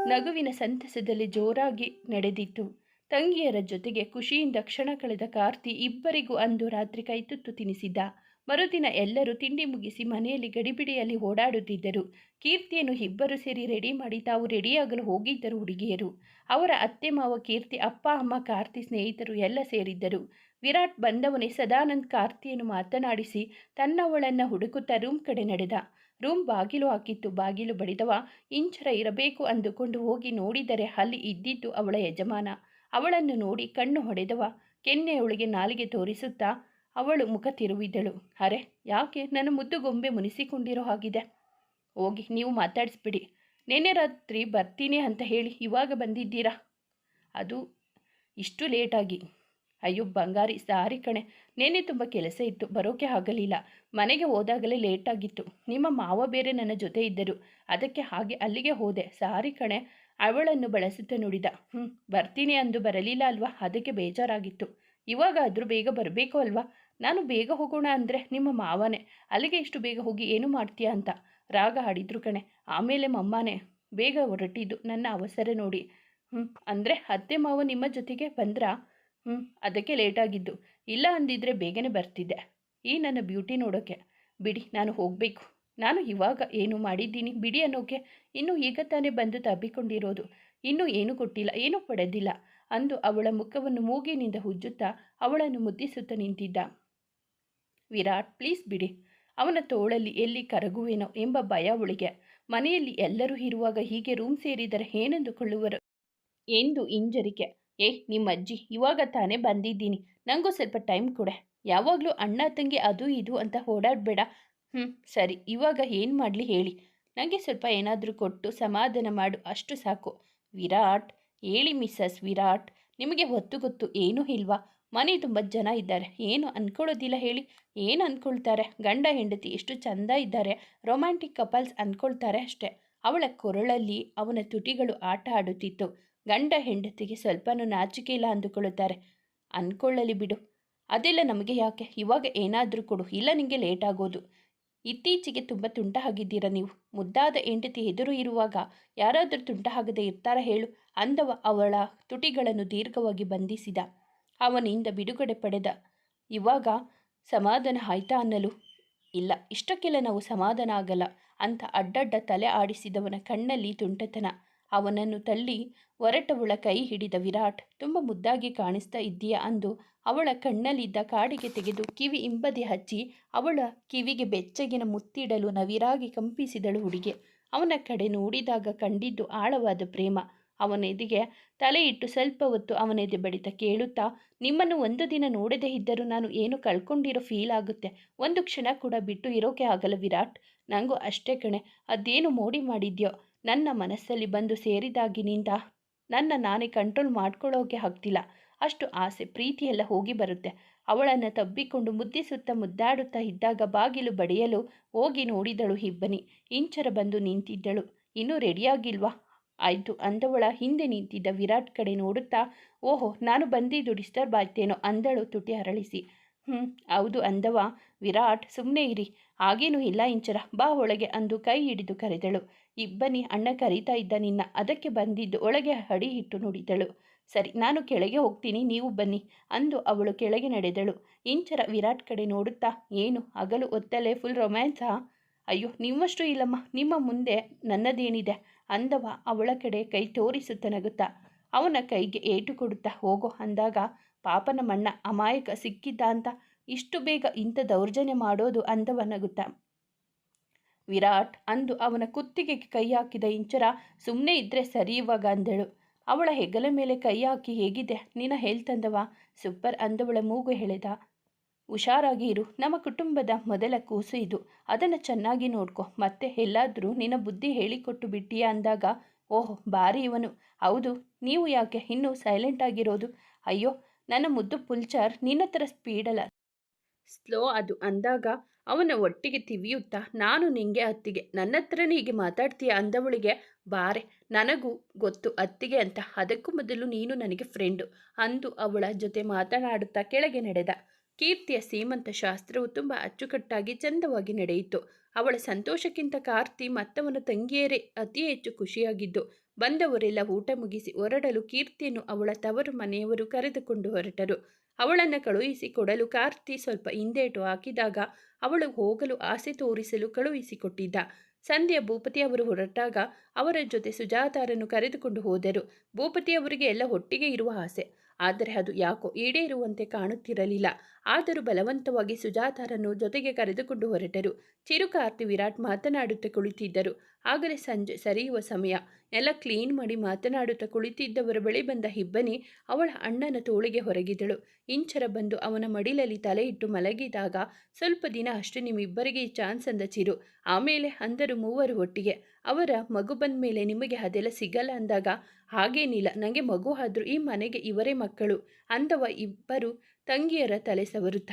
ನಗುವಿನ ಸಂತಸದಲ್ಲಿ ಜೋರಾಗಿ ನಡೆದಿತ್ತು. ತಂಗಿಯರ ಜೊತೆಗೆ ಖುಷಿಯಿಂದ ಕ್ಷಣ ಕಳೆದ ಕಾರ್ತಿ ಇಬ್ಬರಿಗೂ ಅಂದು ರಾತ್ರಿ ಕೈತುತ್ತು ತಿನಿಸಿದ್ದ ಮರುದಿನ ಎಲ್ಲರೂ ತಿಂಡಿ ಮುಗಿಸಿ ಮನೆಯಲ್ಲಿ ಗಡಿಬಿಡಿಯಲ್ಲಿ ಓಡಾಡುತ್ತಿದ್ದರು. ಕೀರ್ತಿಯನ್ನು ಇಬ್ಬರು ಸೇರಿ ರೆಡಿ ಮಾಡಿ ತಾವು ರೆಡಿಯಾಗಲು ಹೋಗಿದ್ದರು ಹುಡುಗಿಯರು. ಅವರ ಅತ್ತೆ ಮಾವ ಕೀರ್ತಿ, ಅಪ್ಪ, ಅಮ್ಮ, ಕಾರ್ತಿ ಸ್ನೇಹಿತರು ಎಲ್ಲ ಸೇರಿದ್ದರು. ವಿರಾಟ್ ಬಂದವನೇ ಸದಾನಂದ್ ಕಾರ್ತಿಯನ್ನು ಮಾತನಾಡಿಸಿ ತನ್ನವಳನ್ನು ಹುಡುಕುತ್ತಾ ರೂಮ್ ಕಡೆ ನಡೆದ. ರೂಮ್ ಬಾಗಿಲು ಹಾಕಿತ್ತು. ಬಾಗಿಲು ಬಡಿದವ, ಇಂಚರ ಇರಬೇಕು ಅಂದುಕೊಂಡು ಹೋಗಿ ನೋಡಿದರೆ ಅಲ್ಲಿ ಇದ್ದಿತ್ತು ಅವಳ ಯಜಮಾನ. ಅವಳನ್ನು ನೋಡಿ ಕಣ್ಣು ಹೊಡೆದವ ಕೆನ್ನೆಯೊಳಗೆ ನಾಲಿಗೆ ತೋರಿಸುತ್ತಾ ಅವಳು ಮುಖ ತಿರುವಿದಳು. ಅರೆ, ಯಾಕೆ? ನನ್ನ ಮುದ್ದು ಗೊಂಬೆ ಮುನಿಸಿಕೊಂಡಿರೋ ಹಾಗಿದೆ. ಹೋಗಿ, ನೀವು ಮಾತಾಡಿಸ್ಬಿಡಿ. ನೆನ್ನೆ ರಾತ್ರಿ ಬರ್ತೀನಿ ಅಂತ ಹೇಳಿ ಇವಾಗ ಬಂದಿದ್ದೀರಾ? ಅದು ಇಷ್ಟು ಲೇಟಾಗಿ. ಅಯ್ಯೋ, ಬಂಗಾರಿ, ಸಾರಿ ಕಣೆ. ನೆನ್ನೆ ತುಂಬ ಕೆಲಸ ಇತ್ತು, ಬರೋಕೆ ಆಗಲಿಲ್ಲ. ಮನೆಗೆ ಹೋದಾಗಲೇ ಲೇಟಾಗಿತ್ತು. ನಿಮ್ಮ ಮಾವ ಬೇರೆ ನನ್ನ ಜೊತೆ ಇದ್ದರು. ಅದಕ್ಕೆ ಹಾಗೆ ಅಲ್ಲಿಗೆ ಹೋದೆ. ಸಾರಿ ಕಣೆ. ಅವಳನ್ನು ಬಳಸುತ್ತಾ ನುಡಿದ. ಹ್ಞೂ ಬರ್ತೀನಿ ಅಂದು ಬರಲಿಲ್ಲ ಅಲ್ವಾ? ಅದಕ್ಕೆ ಬೇಜಾರಾಗಿತ್ತು. ಇವಾಗ ಆದರೂ ಬೇಗ ಬರಬೇಕು ಅಲ್ವಾ? ನಾನು ಬೇಗ ಹೋಗೋಣ ಅಂದರೆ ನಿಮ್ಮ ಮಾವನೇ. ಅಲ್ಲಿಗೆ ಇಷ್ಟು ಬೇಗ ಹೋಗಿ ಏನು ಮಾಡ್ತೀಯಾ ಅಂತ. ರಾಗ ಹಾಡಿದ್ರು ಕಣೆ. ಆಮೇಲೆ ಮಮ್ಮನೇ, ಬೇಗ ಹೊರಟಿದ್ದು ನನ್ನ ಅವಸರ ನೋಡಿ. ಹ್ಞೂ ಅಂದರೆ ಅತ್ತೆ ಮಾವ ನಿಮ್ಮ ಜೊತೆಗೆ ಬಂದ್ರಾ? ಹ್ಞೂ ಅದಕ್ಕೆ ಲೇಟಾಗಿದ್ದು ಇಲ್ಲ ಅಂದಿದ್ರೆ ಬೇಗನೆ ಬರ್ತಿದ್ದೆ. ಈ ನನ್ನ ಬ್ಯೂಟಿ ನೋಡೋಕ್ಕೆ ಬಿಡಿ, ನಾನು ಹೋಗಬೇಕು. ನಾನು ಇವಾಗ ಏನು ಮಾಡಿದ್ದೀನಿ ಬಿಡಿ ಅನ್ನೋಕೆ. ಇನ್ನು ಈಗ ತಾನೇ ಬಂದು ತಬ್ಬಿಕೊಂಡಿರೋದು. ಇನ್ನೂ ಏನು ಕೊಟ್ಟಿಲ್ಲ, ಏನೂ ಪಡೆದಿಲ್ಲ ಅಂದು ಅವಳ ಮುಖವನ್ನು ಮೂಗಿನಿಂದ ಉಜ್ಜುತ್ತಾ ಅವಳನ್ನು ಮುದ್ದಿಸುತ್ತಾ ನಿಂತಿದ್ದ. ವಿರಾಟ್, ಪ್ಲೀಸ್ ಬಿಡಿ. ಅವನ ತೋಳಲ್ಲಿ ಎಲ್ಲಿ ಕರಗುವೇನೋ ಎಂಬ ಭಯ ಅವಳಿಗೆ ಮನೆಯಲ್ಲಿ ಎಲ್ಲರೂ ಇರುವಾಗ ಹೀಗೆ ರೂಮ್ ಸೇರಿದರೆ ಏನೆಂದುಕೊಳ್ಳುವರು ಎಂದು ಹಿಂಜರಿಕೆ. ಏ ನಿಮ್ಮ ಅಜ್ಜಿ ಇವಾಗ ತಾನೇ ಬಂದಿದ್ದೀನಿ. ನನಗೂ ಸ್ವಲ್ಪ ಟೈಮ್ ಕೊಡೆ. ಯಾವಾಗಲೂ ಅಣ್ಣ, ತಂಗಿ, ಅದು, ಇದು ಅಂತ ಓಡಾಡಬೇಡ. ಹ್ಞೂ ಸರಿ. ಇವಾಗ ಏನು ಮಾಡಲಿ ಹೇಳಿ. ನನಗೆ ಸ್ವಲ್ಪ ಏನಾದರೂ ಕೊಟ್ಟು ಸಮಾಧಾನ ಮಾಡು. ಅಷ್ಟು ಸಾಕು. ವಿರಾಟ್, ಹೇಳಿ ಮಿಸ್ಸಸ್ ವಿರಾಟ್, ನಿಮಗೆ ಹೊತ್ತು ಗೊತ್ತು ಏನೂ ಇಲ್ವಾ? ಮನೆ ತುಂಬ ಜನ ಇದ್ದಾರೆ. ಏನು ಅಂದ್ಕೊಳ್ಳೋದಿಲ್ಲ ಹೇಳಿ. ಏನು ಅಂದ್ಕೊಳ್ತಾರೆ ಗಂಡ ಹೆಂಡತಿ ಎಷ್ಟು ಚಂದ ಇದ್ದಾರೆ. ರೊಮ್ಯಾಂಟಿಕ್ ಕಪಲ್ಸ್ ಅಂದ್ಕೊಳ್ತಾರೆ ಅಷ್ಟೇ. ಅವಳ ಕೊರಳಲ್ಲಿ ಅವನ ತುಟಿಗಳು ಆಟ ಆಡುತ್ತಿತ್ತು. ಗಂಡ ಹೆಂಡತಿಗೆ ಸ್ವಲ್ಪನೂ ನಾಚಿಕೆ ಇಲ್ಲ ಅಂದುಕೊಳ್ಳುತ್ತಾರೆ. ಅಂದ್ಕೊಳ್ಳಲಿ ಬಿಡು. ಅದೆಲ್ಲ ನಮಗೆ ಯಾಕೆ? ಇವಾಗ ಏನಾದರೂ ಕೊಡು. ಇಲ್ಲ ನಿಮಗೆ ಲೇಟ್ ಆಗೋದು. ಇತ್ತೀಚೆಗೆ ತುಂಬ ತುಂಟ ಆಗಿದ್ದೀರಾ ನೀವು? ಮುದ್ದಾದ ಹೆಂಡತಿ ಎದುರು ಇರುವಾಗ ಯಾರಾದರೂ ತುಂಟ ಆಗದೆ ಇರ್ತಾರ ಹೇಳು? ಅಂದವ ಅವಳ ತುಟಿಗಳನ್ನು ದೀರ್ಘವಾಗಿ ಬಂಧಿಸಿದ. ಅವನಿಂದ ಬಿಡುಗಡೆ ಪಡೆದ. ಇವಾಗ ಸಮಾಧಾನ ಆಯ್ತಾ ಅನ್ನಲು? ಇಲ್ಲ, ಇಷ್ಟಕ್ಕೆಲ್ಲ ನಾವು ಸಮಾಧಾನ ಆಗಲ್ಲ ಅಂತ ಅಡ್ಡಡ್ಡ ತಲೆ ಆಡಿಸಿದವನ ಕಣ್ಣಲ್ಲಿ ತುಂಟತನ. ಅವನನ್ನು ತಳ್ಳಿ ಒರಟವಳ ಕೈ ಹಿಡಿದ ವಿರಾಟ್, ತುಂಬ ಮುದ್ದಾಗಿ ಕಾಣಿಸ್ತಾ ಇದ್ದೀಯ? ಅಂದು ಅವಳ ಕಣ್ಣಲ್ಲಿದ್ದ ಕಾಡಿಗೆ ತೆಗೆದು ಕಿವಿ ಇಂಬದಿ ಹಚ್ಚಿ ಅವಳ ಕಿವಿಗೆ ಬೆಚ್ಚಗಿನ ಮುತ್ತಿಡಲು ನವಿರಾಗಿ ಕಂಪಿಸಿದಳು ಹುಡುಗಿ. ಅವನ ಕಡೆ ನೋಡಿದಾಗ ಕಂಡಿದ್ದು ಆಳವಾದ ಪ್ರೇಮ. ಅವನೆದೆಗೆ ತಲೆ ಇಟ್ಟು ಸ್ವಲ್ಪ ಹೊತ್ತು ಅವನೆದೆ ಬಡಿತ ಕೇಳುತ್ತಾ, ನಿಮ್ಮನ್ನು ಒಂದು ದಿನ ನೋಡದೇ ಇದ್ದರೂ ನಾನು ಏನು ಕಳ್ಕೊಂಡಿರೋ ಫೀಲ್ ಆಗುತ್ತೆ? ಒಂದು ಕ್ಷಣ ಕೂಡ ಬಿಟ್ಟು ಇರೋಕೆ ಆಗಲ್ಲ ವಿರಾಟ್. ನನಗೂ ಅಷ್ಟೇ ಕಣೆ. ಅದೇನು ಮೋಡಿ ಮಾಡಿದ್ಯೋ? ನನ್ನ ಮನಸ್ಸಲ್ಲಿ ಬಂದು ಸೇರಿದಾಗಿನಿಂದ ನನ್ನ ನಾನೇ ಕಂಟ್ರೋಲ್ ಮಾಡ್ಕೊಳ್ಳೋಕೆ ಆಗ್ತಿಲ್ಲ. ಅಷ್ಟು ಆಸೆ ಪ್ರೀತಿಯೆಲ್ಲ ಹೋಗಿ ಬರುತ್ತೆ. ಅವಳನ್ನು ತಬ್ಬಿಕೊಂಡು ಮುದ್ದಿಸುತ್ತಾ ಮುದ್ದಾಡುತ್ತಾ ಇದ್ದಾಗ ಬಾಗಿಲು ಬಡಿಯಲು ಹೋಗಿ ನೋಡಿದಳು ಹಿಬ್ಬನಿ. ಇಂಚರ ಬಂದು ನಿಂತಿದ್ದಳು. ಇನ್ನೂ ರೆಡಿಯಾಗಿಲ್ವಾ ಆಯಿತು, ಅಂದವಳ ಹಿಂದೆ ನಿಂತಿದ್ದ ವಿರಾಟ್ ಕಡೆ ನೋಡುತ್ತಾ, ಓಹೋ, ನಾನು ಬಂದಿದ್ದು ಡಿಸ್ಟರ್ಬ್ ಆಯ್ತೇನೋ ಅಂದಳು ತುಟಿ ಅರಳಿಸಿ. ಹ್ಞೂ ಹೌದು, ಅಂದವ ವಿರಾಟ್. ಸುಮ್ಮನೆ ಇರಿ. ಹಾಗೇನೂ ಇಲ್ಲ ಇಂಚರ. ಬಾ ಒಳಗೆ, ಅಂದು ಕೈ ಹಿಡಿದು ಕರೆದಳು. ಇಬ್ಬನಿ ಅಣ್ಣ ಕರೀತಾ ಇದ್ದ ನಿನ್ನ ಅದಕ್ಕೆ ಬಂದಿದ್ದು ಒಳಗೆ ಹಡಿ ಇಟ್ಟು ನುಡಿದಳು. ಸರಿ, ನಾನು ಕೆಳಗೆ ಹೋಗ್ತೀನಿ, ನೀವು ಬನ್ನಿ ಅಂದು ಅವಳು ಕೆಳಗೆ ನಡೆದಳು. ಇಂಚರ ವಿರಾಟ್ ಕಡೆ ನೋಡುತ್ತಾ, ಏನು, ಹಗಲು ಒತ್ತಲೆ ಫುಲ್ ರೊಮ್ಯಾನ್ಸಾ ಅಯ್ಯೋ, ನಿಮ್ಮಷ್ಟು ಇಲ್ಲಮ್ಮ, ನಿಮ್ಮ ಮುಂದೆ ನನ್ನದೇನಿದೆ ಅಂದವ ಅವಳ ಕಡೆ ಕೈ ತೋರಿಸುತ್ತ ನಗುತ್ತಾ. ಅವನ ಕೈಗೆ ಏಟು ಕೊಡುತ್ತಾ, ಹೋಗೋ ಅಂದಾಗ ಪಾಪನ ಮಣ್ಣ ಅಮಾಯಕ ಸಿಕ್ಕಿದ್ದ ಅಂತ ಇಷ್ಟು ಬೇಗ ಇಂಥ ದೌರ್ಜನ್ಯ ಮಾಡೋದು ಅಂದವ ನಗುತ್ತಾ. ವಿರಾಟ್ ಅಂದು ಅವನ ಕುತ್ತಿಗೆಗೆ ಕೈ ಹಾಕಿದ ಇಂಚರ ಸುಮ್ಮನೆ ಇದ್ರೆ ಸರಿ ಇವಾಗ ಅಂದಳು. ಅವಳ ಹೆಗಲ ಮೇಲೆ ಕೈ ಹಾಕಿ ಹೇಗಿದೆ ನಿನ್ನ ಹೇಳ್ತಂದವ? ಸೂಪರ್ ಅಂದವಳ ಮೂಗು ಎಳೆದ ಹುಷಾರಾಗಿ ಇರು, ನಮ್ಮ ಕುಟುಂಬದ ಮೊದಲ ಕೂಸು ಇದು. ಅದನ್ನು ಚೆನ್ನಾಗಿ ನೋಡ್ಕೊ. ಮತ್ತೆ ಎಲ್ಲಾದರೂ ನಿನ್ನ ಬುದ್ಧಿ ಹೇಳಿಕೊಟ್ಟು ಬಿಟ್ಟಿಯ ಅಂದಾಗ, ಓಹ್ ಬಾರಿ ಇವನು. ಹೌದು, ನೀವು ಯಾಕೆ? ಇನ್ನೂ ಸೈಲೆಂಟ್ ಆಗಿರೋದು? ಅಯ್ಯೋ, ನನ್ನ ಮುದ್ದು ಪುಲ್ಚಾರ್ ನಿನ್ನ ಥರ ಸ್ಪೀಡಲ್ಲ ಸ್ಲೋ ಅದು ಅಂದಾಗ ಅವನ ಒಟ್ಟಿಗೆ ತಿವಿಯುತ್ತಾ, ನಾನು ನಿಂಗೆ ಅತ್ತಿಗೆ ನನ್ನ ಹತ್ರನೇ ಹೀಗೆ ಮಾತಾಡ್ತೀಯ? ಅಂದವಳಿಗೆ, ಬಾರೆ, ನನಗೂ ಗೊತ್ತು, ಅತ್ತಿಗೆ ಅಂತ. ಅದಕ್ಕೂ ಮೊದಲು ನೀನು ನನಗೆ ಫ್ರೆಂಡು ಅಂದು ಅವಳ ಜೊತೆ ಮಾತನಾಡುತ್ತಾ ಕೆಳಗೆ ನಡೆದ. ಕೀರ್ತಿಯ ಸೀಮಂತ ಶಾಸ್ತ್ರವು ತುಂಬ ಅಚ್ಚುಕಟ್ಟಾಗಿ ಚಂದವಾಗಿ ನಡೆಯಿತು. ಅವಳ ಸಂತೋಷಕ್ಕಿಂತ ಕಾರ್ತಿ ಮತ್ತವನ ತಂಗಿಯರೇ ಅತಿ ಹೆಚ್ಚು ಖುಷಿಯಾಗಿದ್ದು, ಬಂದವರೆಲ್ಲ ಊಟ ಮುಗಿಸಿ ಹೊರಡಲು ಕೀರ್ತಿಯನ್ನು ಅವಳ ತವರು ಮನೆಯವರು ಕರೆದುಕೊಂಡು ಹೊರಟರು. ಅವಳನ್ನು ಕಳುಹಿಸಿಕೊಡಲು ಕಾರ್ತಿ ಸ್ವಲ್ಪ ಹಿಂದೇಟು ಹಾಕಿದಾಗ ಅವಳು ಹೋಗಲು ಆಸೆ ತೋರಿಸಲು ಕಳುಹಿಸಿಕೊಟ್ಟಿದ್ದ. ಸಂಧ್ಯಾ ಭೂಪತಿ ಅವರು ಹೊರಟಾಗ ಅವರ ಜೊತೆ ಸುಜಾತಾರನ್ನು ಕರೆದುಕೊಂಡು ಹೋದರು. ಭೂಪತಿ ಅವರಿಗೆ ಎಲ್ಲ ಒಟ್ಟಿಗೆ ಇರುವ ಆಸೆ. ಆದರೆ ಅದು ಯಾಕೋ ಈಡೇರುವಂತೆ ಕಾಣುತ್ತಿರಲಿಲ್ಲ. ಆದರೂ ಬಲವಂತವಾಗಿ ಸುಜಾತಾರನ್ನು ಜೊತೆಗೆ ಕರೆದುಕೊಂಡು ಹೊರಟರು. ಚಿರುಕಾರ್ತಿ ವಿರಾಟ್ ಮಾತನಾಡುತ್ತಾ ಕುಳಿತಿದ್ದರು. ಆಗಲೇ ಸಂಜೆ ಸರಿಯುವ ಸಮಯ. ಎಲ್ಲ ಕ್ಲೀನ್ ಮಾಡಿ ಮಾತನಾಡುತ್ತಾ ಕುಳಿತಿದ್ದವರ ಬಳಿ ಬಂದ ಹಿಬ್ಬನಿ ಅವಳ ಅಣ್ಣನ ತೋಳಿಗೆ ಹೊರಗಿದಳು. ಇಂಚರ ಬಂದು ಅವನ ಮಡಿಲಲ್ಲಿ ತಲೆ ಇಟ್ಟು ಮಲಗಿದಾಗ ಸ್ವಲ್ಪ ದಿನ ಅಷ್ಟು ನಿಮ್ಮಿಬ್ಬರಿಗೆ ಚಾನ್ಸ್ ಅಂದ ಚಿರು. ಆಮೇಲೆ ಅಂದರು ಮೂವರು ಒಟ್ಟಿಗೆ. ಅವರ ಮಗು ಬಂದ ಮೇಲೆ ನಿಮಗೆ ಅದೆಲ್ಲ ಸಿಗಲ್ಲ ಅಂದಾಗ ಹಾಗೇನಿಲ್ಲ. ನನಗೆ ಮಗು ಆದರೂ ಈ ಮನೆಗೆ ಇವರೇ ಮಕ್ಕಳು ಅಂದವ ಇಬ್ಬರು ತಂಗಿಯರ ತಲೆ ಸವರುತ್ತ.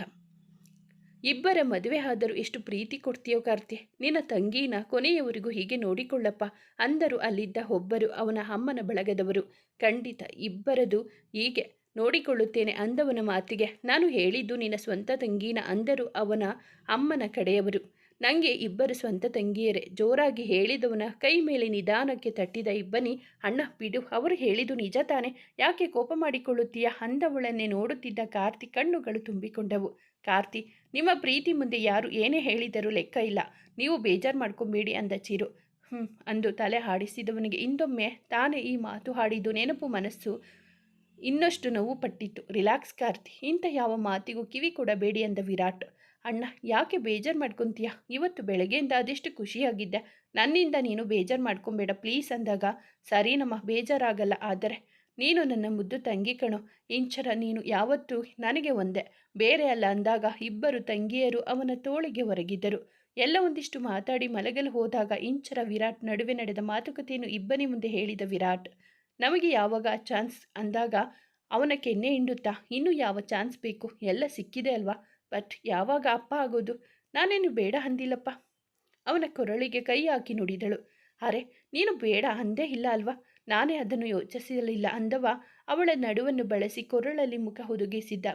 ಇಬ್ಬರ ಮದುವೆ ಆದರೂ ಎಷ್ಟು ಪ್ರೀತಿ ಕೊಡ್ತೀಯೋ ಕಾರ್ತಿ, ನಿನ್ನ ತಂಗೀನ ಕೊನೆಯವರೆಗೂ ಹೀಗೆ ನೋಡಿಕೊಳ್ಳಪ್ಪ ಅಂದರು. ಅಲ್ಲಿದ್ದ ಒಬ್ಬರು ಅವನ ಅಮ್ಮನ ಬಳಗದವರು. ಖಂಡಿತ ಇಬ್ಬರದು ಹೀಗೆ ನೋಡಿಕೊಳ್ಳುತ್ತೇನೆ ಅಂದವನ ಮಾತಿಗೆ, ನಾನು ಹೇಳಿದ್ದು ನಿನ್ನ ಸ್ವಂತ ತಂಗೀನ ಅಂದರು ಅವನ ಅಮ್ಮನ ಕಡೆಯವರು. ನನಗೆ ಇಬ್ಬರು ಸ್ವಂತ ತಂಗಿಯರೇ. ಜೋರಾಗಿ ಹೇಳಿದವನ ಕೈ ಮೇಲೆ ನಿಧಾನಕ್ಕೆ ತಟ್ಟಿದ ಇಬ್ಬನಿ, ಅಣ್ಣ, ಬಿಡು, ಅವರು ಹೇಳಿದು ನಿಜ ತಾನೆ. ಯಾಕೆ ಕೋಪ ಮಾಡಿಕೊಳ್ಳುತ್ತೀಯ? ಅಂದವಳನ್ನೇ ನೋಡುತ್ತಿದ್ದ ಕಾರ್ತಿ ಕಣ್ಣುಗಳು ತುಂಬಿಕೊಂಡವು. ಕಾರ್ತಿ, ನಿಮ್ಮ ಪ್ರೀತಿ ಮುಂದೆ ಯಾರು ಏನೇ ಹೇಳಿದರೂ ಲೆಕ್ಕ ಇಲ್ಲ. ನೀವು ಬೇಜಾರು ಮಾಡ್ಕೊಂಬೇಡಿ ಅಂದ ಚಿರು. ಹ್ಞೂ ಅಂದು ತಲೆ ಹಾಡಿಸಿದವನಿಗೆ ಇಂದೊಮ್ಮೆ ತಾನೇ ಈ ಮಾತು ಹಾಡಿದ್ದು ನೆನಪು ಮನಸ್ಸು ಇನ್ನಷ್ಟು ನೋವು ಪಟ್ಟಿತ್ತು. ರಿಲ್ಯಾಕ್ಸ್ ಕಾರ್ತಿ, ಇಂಥ ಯಾವ ಮಾತಿಗೂ ಕಿವಿ ಕೊಡಬೇಡಿ ಅಂದ ವಿರಾಟ್. ಅಣ್ಣ, ಯಾಕೆ ಬೇಜಾರು ಮಾಡ್ಕೊತೀಯ? ಇವತ್ತು ಬೆಳಗ್ಗೆಯಿಂದ ಅದೆಷ್ಟು ಖುಷಿಯಾಗಿದ್ದೆ. ನನ್ನಿಂದ ನೀನು ಬೇಜಾರು ಮಾಡ್ಕೊಬೇಡ, ಪ್ಲೀಸ್ ಅಂದಾಗ. ಸರಿ ನಮ್ಮ ಬೇಜಾರಾಗಲ್ಲ, ಆದರೆ ನೀನು ನನ್ನ ಮುದ್ದು ತಂಗಿ ಕಣು. ಇಂಚರ, ನೀನು ಯಾವತ್ತೂ ನನಗೆ ಒಂದೇ. ಬೇರೆ ಅಲ್ಲ ಅಂದಾಗ ಇಬ್ಬರು ತಂಗಿಯರು ಅವನ ತೋಳಿಗೆ ಹೊರಗಿದ್ದರು ಎಲ್ಲ ಒಂದಿಷ್ಟು ಮಾತಾಡಿ ಮಲಗಲು ಹೋದಾಗ ಇಂಚರ, ವಿರಾಟ್ ನಡುವೆ ನಡೆದ ಮಾತುಕತೆಯನ್ನು ಇಬ್ಬನಿ ಮುಂದೆ ಹೇಳಿದ ವಿರಾಟ್, ನಮಗೆ ಯಾವಾಗ ಚಾನ್ಸ್? ಅಂದಾಗ, ಅವನ ಕೆನ್ನೆ ಹಿಂಡುತ್ತಾ? ಇನ್ನೂ ಯಾವ ಚಾನ್ಸ್ ಬೇಕು? ಎಲ್ಲ ಸಿಕ್ಕಿದೆ ಅಲ್ವಾ? ಬಟ್ ಯಾವಾಗ ಅಪ್ಪ ಆಗೋದು? ನಾನೇನು ಬೇಡ ಅಂದಿಲ್ಲಪ್ಪ. ಅವನ ಕೊರಳಿಗೆ ಕೈ ಹಾಕಿ ನುಡಿದಳು. ಅರೆ, ನೀನು ಬೇಡ ಅಂದೇ ಇಲ್ಲ ಅಲ್ವಾ? ನಾನೇ ಅದನ್ನು ಯೋಚಿಸಲಿಲ್ಲ ಅಂದವ. ಅವಳ ನಡುವನ್ನು ಬಳಸಿ ಕೊರಳಲ್ಲಿ ಮುಖ ಹುದುಗಿಸಿದ್ದ.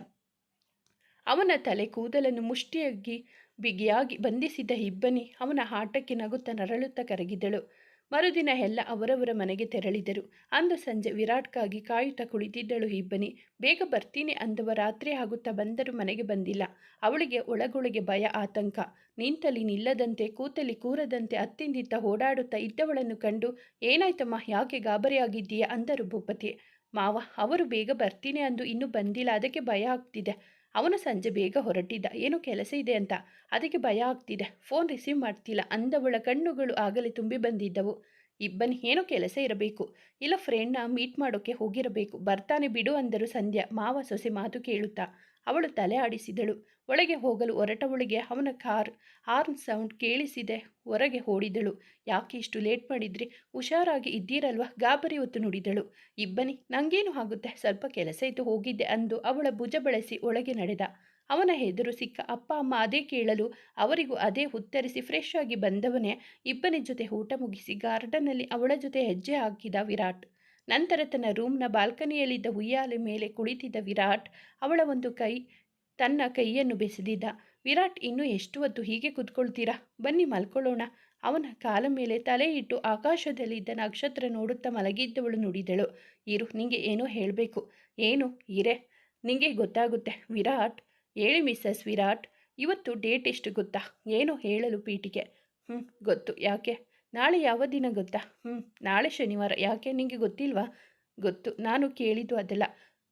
ಅವನ ತಲೆ ಕೂದಲನ್ನು ಮುಷ್ಟಿಯಾಗಿ ಬಿಗಿಯಾಗಿ ಬಂಧಿಸಿದ್ದ ಇಬ್ಬನಿ ಅವನ ಆಟಕ್ಕೆ ನಗುತ್ತಾ ನರಳುತ್ತಾ ಕರಗಿದಳು. ಮರುದಿನ ಎಲ್ಲ ಅವರವರ ಮನೆಗೆ ತೆರಳಿದರು. ಅಂದು ಸಂಜೆ ವಿರಾಟ್ಗಾಗಿ ಕಾಯುತ್ತಾ ಕುಳಿತಿದ್ದಳು ಇಬ್ಬನಿ. ಬೇಗ ಬರ್ತೀನಿ ಅಂದವ ರಾತ್ರಿ ಆಗುತ್ತಾ ಬಂದರೂ ಮನೆಗೆ ಬಂದಿಲ್ಲ. ಅವಳಿಗೆ ಒಳಗೊಳಗೆ ಭಯ, ಆತಂಕ. ನಿಂತಲಿ ನಿಲ್ಲದಂತೆ ಕೂತಲಿ ಕೂರದಂತೆ ಅತ್ತಿಂದಿತ್ತ ಓಡಾಡುತ್ತಾ ಇದ್ದವಳನ್ನು ಕಂಡು, ಏನಾಯ್ತಮ್ಮ, ಯಾಕೆ ಗಾಬರಿಯಾಗಿದ್ದೀಯಾ? ಅಂದರು ಭೂಪತಿ. ಮಾವ, ಅವರು ಬೇಗ ಬರ್ತೀನಿ ಅಂದು ಇನ್ನೂ ಬಂದಿಲ್ಲ, ಅದಕ್ಕೆ ಭಯ ಆಗ್ತಿದೆ. ಅವನು ಸಂಜೆ ಬೇಗ ಹೊರಟಿದ್ದ. ಏನೋ ಕೆಲಸ ಇದೆ ಅಂತ. ಅದಕ್ಕೆ ಭಯ ಆಗ್ತಿದೆ. ಫೋನ್ ರಿಸೀವ್ ಮಾಡ್ತಿಲ್ಲ. ಅಂದವಳ ಕಣ್ಣುಗಳು ಆಗಲೇ ತುಂಬಿ ಬಂದಿದ್ದವು. ಇಬ್ಬನ್ ಏನೋ ಕೆಲಸ ಇರಬೇಕು. ಇಲ್ಲ ಫ್ರೆಂಡ್ನ ಮೀಟ್ ಮಾಡೋಕ್ಕೆ ಹೋಗಿರಬೇಕು. ಬರ್ತಾನೆ ಬಿಡು ಅಂದರು ಸಂಧ್ಯಾ. ಮಾವ ಸೊಸೆ ಮಾತು ಕೇಳುತ್ತಾ. ಅವಳು ತಲೆ ಆಡಿಸಿದಳು. ಒಳಗೆ ಹೋಗಲು ಹೊರಟವಳಿಗೆ ಅವನ ಕಾರ್, ಹಾರ್ನ್ ಸೌಂಡ್ ಕೇಳಿಸಿದೆ. ಹೊರಗೆ ಓಡಿದಳು. ಯಾಕೆ ಇಷ್ಟು ಲೇಟ್ ಮಾಡಿದ್ರಿ? ಹುಷಾರಾಗಿ ಇದ್ದೀರಲ್ವಾ? ಗಾಬರಿ ಹೊತ್ತು ನುಡಿದಳು. ಇಬ್ಬನಿ, ನಂಗೇನು ಆಗುತ್ತೆ? ಸ್ವಲ್ಪ ಕೆಲಸ ಇತ್ತು, ಹೋಗಿದ್ದೆ ಅಂದು ಅವಳ ಭುಜ ಬಳಸಿ ಒಳಗೆ ನಡೆದ. ಅವನ ಹೆದರು ಸಿಕ್ಕ ಅಪ್ಪ ಅಮ್ಮ ಅದೇ ಕೇಳಲು, ಅವರಿಗೂ ಅದೇ ಉತ್ತರಿಸಿ ಫ್ರೆಶ್ ಆಗಿ ಬಂದವನೇ. ಇಬ್ಬನಿ ಜೊತೆ ಊಟ ಮುಗಿಸಿ ಗಾರ್ಡನ್ನಲ್ಲಿ ಅವಳ ಜೊತೆ ಹೆಜ್ಜೆ ಹಾಕಿದ ವಿರಾಟ್. ನಂತರ ತನ್ನ ರೂಮ್ನ ಬಾಲ್ಕನಿಯಲ್ಲಿದ್ದ ಉಯ್ಯಾಲೆ ಮೇಲೆ ಕುಳಿತಿದ್ದ ವಿರಾಟ್, ಅವಳ ಒಂದು ಕೈ ತನ್ನ ಕೈಯನ್ನು ಬೆಸೆದಿದ್ದ, ವಿರಾಟ್ ಇನ್ನೂ ಎಷ್ಟು ಹೊತ್ತು ಹೀಗೆ ಕೂತ್ಕೊಳ್ತೀರಾ? ಬನ್ನಿ ಮಲ್ಕೊಳ್ಳೋಣ. ಅವನ ಕಾಲ ಮೇಲೆ ತಲೆ ಇಟ್ಟು ಆಕಾಶದಲ್ಲಿದ್ದ ನಕ್ಷತ್ರ ನೋಡುತ್ತಾ ಮಲಗಿದ್ದವಳು ನುಡಿದಳು. ಇರು, ನಿಂಗೆ ಏನೋ ಹೇಳಬೇಕು. ಏನು? ಇರೆ. ನಿಂಗೆ ಗೊತ್ತಾಗುತ್ತೆ. ವಿರಾಟ್. ಹೇಳಿ ಮಿಸ್ಸಸ್ ವಿರಾಟ್. ಇವತ್ತು ಡೇಟ್ ಎಷ್ಟು ಗೊತ್ತಾ? ಏನು ಹೇಳಲು ಪೀಟಿಗೆ ಹ್ಞೂ ಗೊತ್ತು. ಯಾಕೆ? ನಾಳೆ ಯಾವ ದಿನ ಗೊತ್ತಾ? ಹ್ಞೂ ನಾಳೆ ಶನಿವಾರ. ಯಾಕೆ? ನಿಮಗೆ ಗೊತ್ತಿಲ್ವಾ? ಗೊತ್ತು. ನಾನು ಕೇಳಿದ್ದು ಅದಲ್ಲ.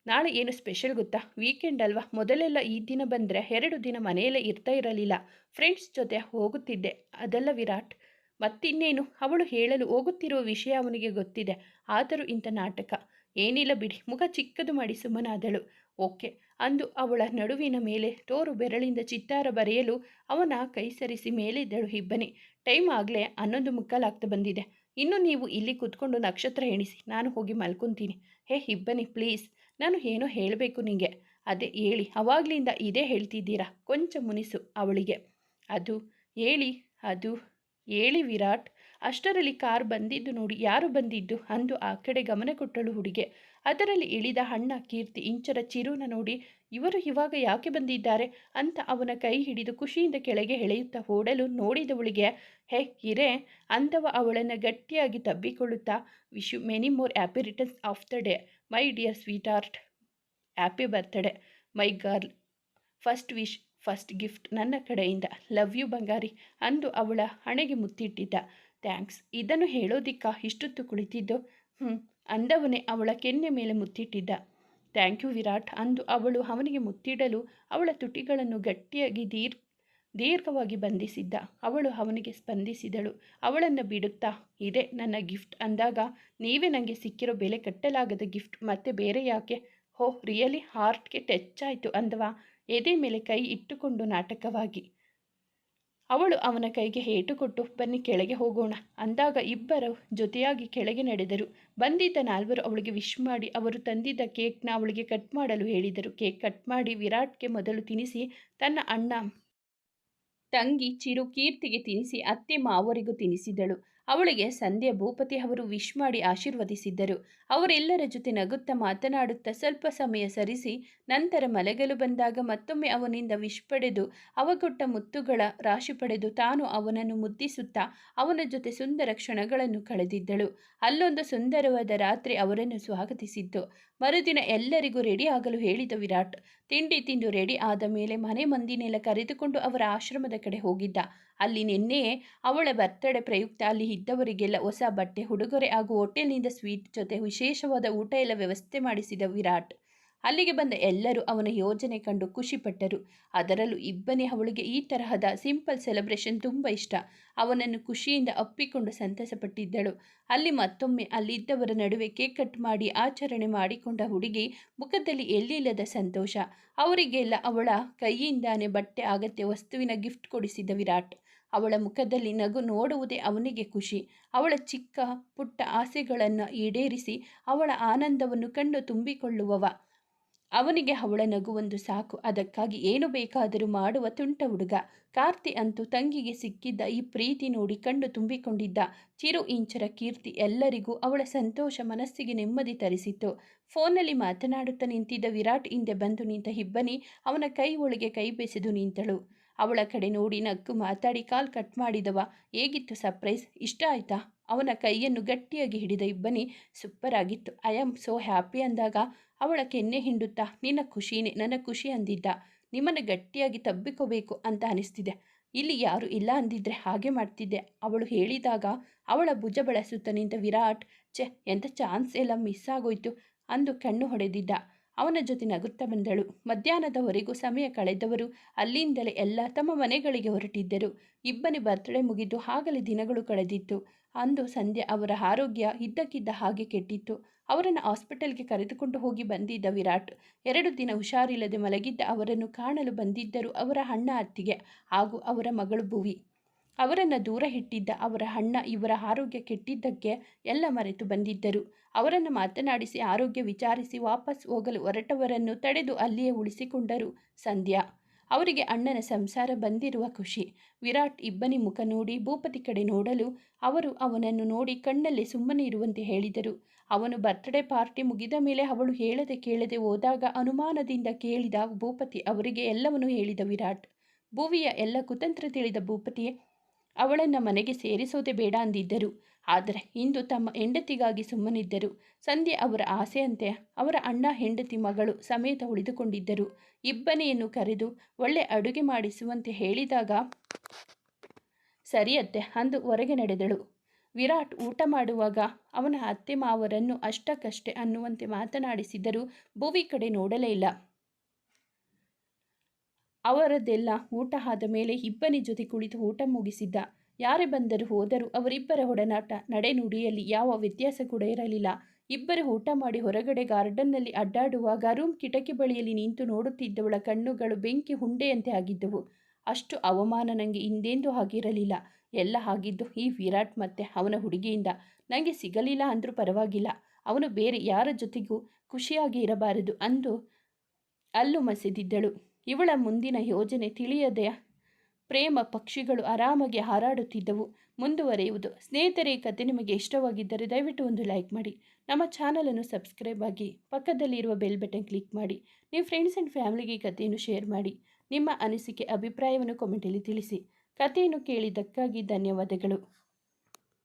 ನಾಳೆ ಏನು ಸ್ಪೆಷಲ್ ಗೊತ್ತಾ? ವೀಕೆಂಡ್ ಅಲ್ವಾ? ಮೊದಲೆಲ್ಲ ಈ ದಿನ ಬಂದರೆ ಎರಡು ದಿನ ಮನೆಯಲ್ಲೇ ಇರ್ತಾ ಇರಲಿಲ್ಲ. ಫ್ರೆಂಡ್ಸ್ ಜೊತೆ ಹೋಗುತ್ತಿದ್ದೆ. ಅದೆಲ್ಲ ವಿರಾಟ್, ಮತ್ತಿನ್ನೇನು? ಅವಳು ಹೇಳಲು ಹೋಗುತ್ತಿರುವ ವಿಷಯ ಅವನಿಗೆ ಗೊತ್ತಿದೆ. ಆದರೂ ಇಂಥ ನಾಟಕ. ಏನಿಲ್ಲ ಬಿಡಿ, ಮುಖ ಚಿಕ್ಕದು ಮಾಡಿ ಸುಮ್ಮನಾದಳು. ಓಕೆ, ಅಂದು ಅವಳ ನಡುವಿನ ಮೇಲೆ ತೋರು ಬೆರಳಿಂದ ಚಿತ್ತಾರ ಬರೆಯಲು ಅವನ ಕೈ ಸರಿಸಿ ಮೇಲಿದ್ದಳು ಇಬ್ಬನಿ. ಟೈಮ್ ಆಗಲೇ ಹನ್ನೊಂದು ಮುಕ್ಕಾಲಾಗ್ತಾ ಬಂದಿದೆ. ಇನ್ನು ನೀವು ಇಲ್ಲಿ ಕೂತ್ಕೊಂಡು ನಕ್ಷತ್ರ ಎಣಿಸಿ, ನಾನು ಹೋಗಿ ಮಲ್ಕೊತೀನಿ. ಹೇ ಇಬ್ಬನಿ, ಪ್ಲೀಸ್. ನಾನು ಏನೋ ಹೇಳಬೇಕು ನಿಮಗೆ ಅದೇ ಹೇಳಿ, ಅವಾಗಲಿಂದ ಇದೇ ಹೇಳ್ತಿದ್ದೀರಾ? ಕೊಂಚ ಮುನಿಸು ಅವಳಿಗೆ. ಅದು ಹೇಳಿ ಅದು ಹೇಳಿ ವಿರಾಟ್. ಅಷ್ಟರಲ್ಲಿ ಕಾರ್ ಬಂದಿದ್ದು ನೋಡಿ, ಯಾರು ಬಂದಿದ್ದು ಅಂದು ಆ ಕಡೆ ಗಮನ ಕೊಟ್ಟಳು ಹುಡುಗೆ. ಅದರಲ್ಲಿ ಇಳಿದ ಅಣ್ಣ ಕೀರ್ತಿ, ಇಂಚರ ಚಿರುನ ನೋಡಿ, ಇವರು ಇವಾಗ ಯಾಕೆ ಬಂದಿದ್ದಾರೆ ಅಂತ ಅವನ ಕೈ ಹಿಡಿದು ಖುಷಿಯಿಂದ ಕೆಳಗೆ ಎಳೆಯುತ್ತಾ ಓಡಲು ನೋಡಿದವಳಿಗೆ, ಹೇ ಕಿರೆ ಅಂದವ ಅವಳನ್ನು ಗಟ್ಟಿಯಾಗಿ ತಬ್ಬಿಕೊಳ್ಳುತ್ತಾ wish many more happy of the day my dear sweet heart happy birthday my girl first wish first gift ನನ್ನ ಕಡೆಯಿಂದ. ಲವ್ ಯು ಬಂಗಾರಿ, ಅಂದು ಅವಳ ಹಣೆಗೆ ಮುತ್ತಿಟ್ಟಿದ್ದ. ಥ್ಯಾಂಕ್ಸ್ ಇದನ್ನು ಹೇಳೋದಿಕ್ಕ ಇಷ್ಟೊತ್ತು ಕುಳಿತಿದ್ದು? ಹ್ಞೂ ಅಂದವನೇ ಅವಳ ಕೆನ್ನೆ ಮೇಲೆ ಮುತ್ತಿಟ್ಟಿದ್ದ. ಥ್ಯಾಂಕ್ ಯು ವಿರಾಟ್, ಅಂದು ಅವಳು ಅವನಿಗೆ ಮುತ್ತಿಡಲು ಅವಳ ತುಟಿಗಳನ್ನು ಗಟ್ಟಿಯಾಗಿ ದೀರ್ ದೀರ್ಘವಾಗಿ ಬಂಧಿಸಿದ್ದ. ಅವಳು ಅವನಿಗೆ ಸ್ಪಂದಿಸಿದಳು. ಅವಳನ್ನು ಬಿಡುತ್ತಾ? ಇದೆ ನನ್ನ ಗಿಫ್ಟ್ ಅಂದಾಗ, ನೀವೇ ನನಗೆ ಸಿಕ್ಕಿರೋ ಬೆಲೆ ಕಟ್ಟಲಾಗದ ಗಿಫ್ಟ್ ಮತ್ತೆ ಬೇರೆ ಯಾಕೆ? ಹೋ, ರಿಯಲಿ ಹಾರ್ಟ್ಗೆ ಟಚ್ ಆಯಿತು ಅಂದವ? ಎದೆ ಮೇಲೆ ಕೈ ಇಟ್ಟುಕೊಂಡು ನಾಟಕವಾಗಿ. ಅವಳು ಅವನ ಕೈಗೆ ಏಟು ಕೊಟ್ಟು, ಬನ್ನಿ ಕೆಳಗೆ ಹೋಗೋಣ. ಅಂದಾಗ ಇಬ್ಬರು ಜೊತೆಯಾಗಿ ಕೆಳಗೆ ನಡೆದರು. ಬಂದಿದ್ದ ನಾಲ್ವರು ಅವಳಿಗೆ ವಿಶ್ ಮಾಡಿ, ಅವರು ತಂದಿದ್ದ ಕೇಕ್ನ ಅವಳಿಗೆ ಕಟ್ ಮಾಡಲು ಹೇಳಿದರು. ಕೇಕ್ ಕಟ್ ಮಾಡಿ ವಿರಾಟ್ಗೆ ಮೊದಲು ತಿನ್ನಿಸಿ ತನ್ನ ಅಣ್ಣ ತಂಗಿ ಚಿರು ಕೀರ್ತಿಗೆ ತಿನ್ನಿಸಿ ಅತ್ತೆ ಮಾವರಿಗೂ ತಿನ್ನಿಸಿದಳು ಅವಳಿಗೆ ಸಂಧ್ಯಾ ಭೂಪತಿ ಅವರು ವಿಶ್ ಮಾಡಿ ಆಶೀರ್ವದಿಸಿದ್ದರು. ಅವರೆಲ್ಲರ ಜೊತೆ ನಗುತ್ತಾ ಮಾತನಾಡುತ್ತಾ ಸ್ವಲ್ಪ ಸಮಯ ಸರಿಸಿ ನಂತರ ಮಲಗಲು ಬಂದಾಗ ಮತ್ತೊಮ್ಮೆ ಅವನಿಂದ ವಿಶ್ ಪಡೆದು, ಅವಗೊಟ್ಟ ಮುತ್ತುಗಳ ರಾಶಿ ಪಡೆದು ತಾನು ಅವನನ್ನು ಮುದ್ದಿಸುತ್ತಾ ಅವನ ಜೊತೆ ಸುಂದರ ಕ್ಷಣಗಳನ್ನು ಕಳೆದಿದ್ದಳು. ಅಲ್ಲೊಂದು ಸುಂದರವಾದ ರಾತ್ರಿ ಅವರನ್ನು ಸ್ವಾಗತಿಸಿದ್ದು ಮರುದಿನ ಎಲ್ಲರಿಗೂ ರೆಡಿ ಆಗಲು ಹೇಳಿದ ವಿರಾಟ್, ತಿಂಡಿ ತಿಂದು ರೆಡಿ ಆದ ಮೇಲೆ ಮನೆ ಮಂದಿನೆಲ್ಲ ಕರೆದುಕೊಂಡು ಅವರ ಆಶ್ರಮದ ಕಡೆ ಹೋಗಿದ್ದ. ಅಲ್ಲಿ ನಿನ್ನೆಯೇ ಅವಳ ಬರ್ತಡೆ ಪ್ರಯುಕ್ತ ಅಲ್ಲಿ ಇದ್ದವರಿಗೆಲ್ಲ ಹೊಸ ಬಟ್ಟೆ, ಉಡುಗೊರೆ ಹಾಗೂ ಹೋಟೆಲ್ನಿಂದ ಸ್ವೀಟ್ ಜೊತೆ ವಿಶೇಷವಾದ ಊಟ ಎಲ್ಲ ವ್ಯವಸ್ಥೆ ಮಾಡಿಸಿದ ವಿರಾಟ್. ಅಲ್ಲಿಗೆ ಬಂದ ಎಲ್ಲರೂ ಅವನ ಯೋಜನೆ ಕಂಡು ಖುಷಿಪಟ್ಟರು ಅದರಲ್ಲೂ ಇಬ್ಬನೇ ಅವಳಿಗೆ ಈ ತರಹದ ಸಿಂಪಲ್ ಸೆಲೆಬ್ರೇಷನ್ ತುಂಬ ಇಷ್ಟ. ಅವನನ್ನು ಖುಷಿಯಿಂದ ಅಪ್ಪಿಕೊಂಡು ಸಂತಸಪಟ್ಟಿದ್ದಳು. ಅಲ್ಲಿ ಮತ್ತೊಮ್ಮೆ ಅಲ್ಲಿದ್ದವರ ನಡುವೆ ಕೇಕ್ ಕಟ್ ಮಾಡಿ ಆಚರಣೆ ಮಾಡಿಕೊಂಡ ಹುಡುಗಿ ಮುಖದಲ್ಲಿ ಎಲ್ಲಿಲ್ಲದ ಸಂತೋಷ. ಅವರಿಗೆಲ್ಲ ಅವಳ ಕೈಯಿಂದಾನೆ ಬಟ್ಟೆ, ಅಗತ್ಯ ವಸ್ತುವಿನ ಗಿಫ್ಟ್ ಕೊಡಿಸಿದ ವಿರಾಟ್. ಅವಳ ಮುಖದಲ್ಲಿ ನಗು ನೋಡುವುದೇ ಅವನಿಗೆ ಖುಷಿ. ಅವಳ ಚಿಕ್ಕ ಪುಟ್ಟ ಆಸೆಗಳನ್ನು ಈಡೇರಿಸಿ ಅವಳ ಆನಂದವನ್ನು ಕಂಡು ತುಂಬಿಕೊಳ್ಳುವವ. ಅವನಿಗೆ ಅವಳ ನಗುವೊಂದು ಸಾಕು. ಅದಕ್ಕಾಗಿ ಏನು ಬೇಕಾದರೂ ಮಾಡುವ ತುಂಟ ಹುಡುಗ. ಕಾರ್ತಿ ಅಂತೂ ತಂಗಿಗೆ ಸಿಕ್ಕಿದ್ದ ಈ ಪ್ರೀತಿ ನೋಡಿ ಕಂಡು ತುಂಬಿಕೊಂಡಿದ್ದ. ಚಿರು ಇಂಚರ ಕೀರ್ತಿ ಎಲ್ಲರಿಗೂ ಅವಳ ಸಂತೋಷ ಮನಸ್ಸಿಗೆ ನೆಮ್ಮದಿ ತರಿಸಿತು ಫೋನಲ್ಲಿ ಮಾತನಾಡುತ್ತಾ ನಿಂತಿದ್ದ ವಿರಾಟ್ ಹಿಂದೆ ಬಂದು ನಿಂತ ಹಿಬ್ಬನಿ ಅವನ ಕೈ ಒಳಗೆ ಕೈ ಬೆಸೆದು ನಿಂತಳು. ಅವಳ ಕಡೆ ನೋಡಿ ನಕ್ಕು ಮಾತಾಡಿ ಕಾಲ್ ಕಟ್ ಮಾಡಿದವ. ಹೇಗಿತ್ತು ಸರ್ಪ್ರೈಸ್ ಇಷ್ಟ ಆಯ್ತಾ? ಅವನ ಕೈಯನ್ನು ಗಟ್ಟಿಯಾಗಿ ಹಿಡಿದ ಇಬ್ಬನಿ ಸೂಪರ್ ಆಗಿತ್ತು. ಐ ಆಮ್ ಸೋ ಹ್ಯಾಪಿ ಅಂದಾಗ ಅವಳ ಕೆನ್ನೆ ಹಿಂಡುತ್ತಾ, ನಿನ್ನ ಖುಷಿನೇ, ನನ್ನ ಖುಷಿ ಅಂದಿದ್ದ. ನಿಮ್ಮನ್ನು ಗಟ್ಟಿಯಾಗಿ ತಬ್ಬಿಕೋಬೇಕು ಅಂತ ಅನಿಸ್ತಿದೆ. ಇಲ್ಲಿ ಯಾರು ಇಲ್ಲ ಅಂದಿದ್ರೆ ಹಾಗೆ ಮಾಡ್ತಿದ್ದೆ. ಅವಳು ಹೇಳಿದಾಗ ಅವಳ ಭುಜ ಬಳಸುತ್ತ ನಿಂತ ವಿರಾಟ್, ಛೆ ಎಂಥ ಚಾನ್ಸ್ ಎಲ್ಲ ಮಿಸ್ ಆಗೋಯ್ತು ಅಂದು ಕಣ್ಣು ಹೊಡೆದಿದ್ದ. ಅವನ ಜೊತೆ ನಗುತ್ತಾ ಬಂದಳು. ಮಧ್ಯಾಹ್ನದವರೆಗೂ ಸಮಯ ಕಳೆದವರು ಅಲ್ಲಿಂದಲೇ ಎಲ್ಲ ತಮ್ಮ ಮನೆಗಳಿಗೆ ಹೊರಟಿದ್ದರು. ಇಬ್ಬನಿ ಬರ್ತ್ಡೇ ಮುಗಿದು ಆಗಲೇ ದಿನಗಳು ಕಳೆದಿತ್ತು. ಅಂದು ಸಂಧ್ಯೆ ಅವರ ಆರೋಗ್ಯ ಇದ್ದಕ್ಕಿದ್ದ ಹಾಗೆ ಕೆಟ್ಟಿತ್ತು. ಅವರನ್ನು ಹಾಸ್ಪಿಟಲ್ಗೆ ಕರೆದುಕೊಂಡು ಹೋಗಿ ಬಂದಿದ್ದ ವಿರಾಟ್ ಎರಡು ದಿನ ಹುಷಾರಿಲ್ಲದೆ ಮಲಗಿದ್ದ ಅವರನ್ನು ಕಾಣಲು ಬಂದಿದ್ದರು ಅವರ ಅಣ್ಣ ಅತ್ತಿಗೆ ಹಾಗೂ ಅವರ ಮಗಳು ಭುವಿ. ಅವರನ್ನು ದೂರ ಇಟ್ಟಿದ್ದ ಅವರ ಅಣ್ಣ ಇವರ ಆರೋಗ್ಯ ಕೆಟ್ಟಿದ್ದಕ್ಕೆ ಎಲ್ಲ ಮರೆತು ಬಂದಿದ್ದರು. ಅವರನ್ನು ಮಾತನಾಡಿಸಿ ಆರೋಗ್ಯ ವಿಚಾರಿಸಿ ವಾಪಸ್ ಹೋಗಲು ಹೊರಟವರನ್ನು ತಡೆದು ಅಲ್ಲಿಯೇ ಉಳಿಸಿಕೊಂಡರು ಸಂಧ್ಯಾ. ಅವರಿಗೆ ಅಣ್ಣನ ಸಂಸಾರ ಬಂದಿರುವ ಖುಷಿ. ವಿರಾಟ್ ಇಬ್ಬನಿ ಮುಖ ನೋಡಿ ಭೂಪತಿ ಕಡೆ ನೋಡಲು ಅವರು ಅವನನ್ನು ನೋಡಿ ಕಣ್ಣಲ್ಲಿ ಸುಮ್ಮನೆ ಇರುವಂತೆ ಹೇಳಿದರು. ಅವನು ಬರ್ತ್ಡೇ ಪಾರ್ಟಿ ಮುಗಿದ ಮೇಲೆ ಅವಳು ಹೇಳದೆ ಕೇಳದೆ ಹೋದಾಗ ಅನುಮಾನದಿಂದ ಕೇಳಿದ ಭೂಪತಿ ಅವರಿಗೆ ಎಲ್ಲವನ್ನೂ ಹೇಳಿದ ವಿರಾಟ್. ಭುವಿಯ ಎಲ್ಲ ಕುತಂತ್ರ ತಿಳಿದ ಭೂಪತಿ ಅವಳನ್ನು ಮನೆಗೆ ಸೇರಿಸೋದೇ ಬೇಡ ಅಂದಿದ್ದರು. ಆದರೆ ಇಂದು ತಮ್ಮ ಹೆಂಡತಿಗಾಗಿ ಸುಮ್ಮನಿದ್ದರು. ಸಂಧ್ಯೆ ಅವರ ಆಸೆಯಂತೆ ಅವರ ಅಣ್ಣ, ಹೆಂಡತಿ, ಮಗಳು ಸಮೇತ ಉಳಿದುಕೊಂಡಿದ್ದರು. ಇಬ್ಬನೆಯನ್ನು ಕರೆದು ಒಳ್ಳೆ ಅಡುಗೆ ಮಾಡಿಸುವಂತೆ ಹೇಳಿದಾಗ, ಸರಿಯತ್ತೆ ಅಂದು ಹೊರಗೆ ನಡೆದಳು. ವಿರಾಟ್ ಊಟ ಮಾಡುವಾಗ ಅವನ ಅತ್ತೆ ಮಾವರನ್ನು ಅಷ್ಟಕ್ಕಷ್ಟೇ ಅನ್ನುವಂತೆ ಮಾತನಾಡಿಸಿದರೂ ಭುವಿ ಕಡೆ ನೋಡಲೇ ಇಲ್ಲ. ಅವರದ್ದೆಲ್ಲ ಊಟ ಆದ ಮೇಲೆ ಇಬ್ಬನಿ ಜೊತೆ ಕುಳಿತು ಊಟ ಮುಗಿಸಿದ್ದ. ಯಾರೇ ಬಂದರೂ ಹೋದರೂ ಅವರಿಬ್ಬರ ಒಡನಾಟ ನಡೆನುಡಿಯಲ್ಲಿ ಯಾವ ವ್ಯತ್ಯಾಸ ಕೂಡ ಇರಲಿಲ್ಲ. ಇಬ್ಬರು ಊಟ ಮಾಡಿ ಹೊರಗಡೆ ಗಾರ್ಡನ್ನಲ್ಲಿ ಅಡ್ಡಾಡುವಾಗ ರೂಮ್ ಕಿಟಕಿ ಬಳಿಯಲ್ಲಿ ನಿಂತು ನೋಡುತ್ತಿದ್ದವಳ ಕಣ್ಣುಗಳು ಬೆಂಕಿ ಹುಂಡೆಯಂತೆ ಆಗಿದ್ದವು. ಅಷ್ಟು ಅವಮಾನ ನನಗೆ ಹಿಂದೆಂದೂ ಆಗಿರಲಿಲ್ಲ. ಎಲ್ಲ ಆಗಿದ್ದು ಈ ವಿರಾಟ್ ಮತ್ತೆ ಅವನ ಹುಡುಗಿಯಿಂದ. ನನಗೆ ಸಿಗಲಿಲ್ಲ ಅಂದರೂ ಪರವಾಗಿಲ್ಲ. ಅವನು ಬೇರೆ ಯಾರ ಜೊತೆಗೂ ಖುಷಿಯಾಗಿ ಇರಬಾರದು ಅಂದು ಅಲ್ಲು ಮಸೆದಿದ್ದಳು. ಇವಳ ಮುಂದಿನ ಯೋಜನೆ ತಿಳಿಯದೆ ಪ್ರೇಮ ಪಕ್ಷಿಗಳು ಆರಾಮಾಗಿ ಹಾರಾಡುತ್ತಿದ್ದವು. ಮುಂದುವರೆಯುವುದು. ಸ್ನೇಹಿತರೆ, ಈ ಕತೆ ನಿಮಗೆ ಇಷ್ಟವಾಗಿದ್ದರೆ ದಯವಿಟ್ಟು ಒಂದು ಲೈಕ್ ಮಾಡಿ. ನಮ್ಮ ಚಾನಲನ್ನು ಸಬ್ಸ್ಕ್ರೈಬ್ ಆಗಿ ಪಕ್ಕದಲ್ಲಿರುವ ಬೆಲ್ ಬಟನ್ ಕ್ಲಿಕ್ ಮಾಡಿ. ನಿಮ್ಮ ಫ್ರೆಂಡ್ಸ್ ಆ್ಯಂಡ್ ಫ್ಯಾಮಿಲಿಗೆ ಈ ಕಥೆಯನ್ನು ಶೇರ್ ಮಾಡಿ. ನಿಮ್ಮ ಅನಿಸಿಕೆ, ಅಭಿಪ್ರಾಯವನ್ನು ಕಾಮೆಂಟಲ್ಲಿ ತಿಳಿಸಿ. ಕಥೆಯನ್ನು ಕೇಳಿದ್ದಕ್ಕಾಗಿ ಧನ್ಯವಾದಗಳು.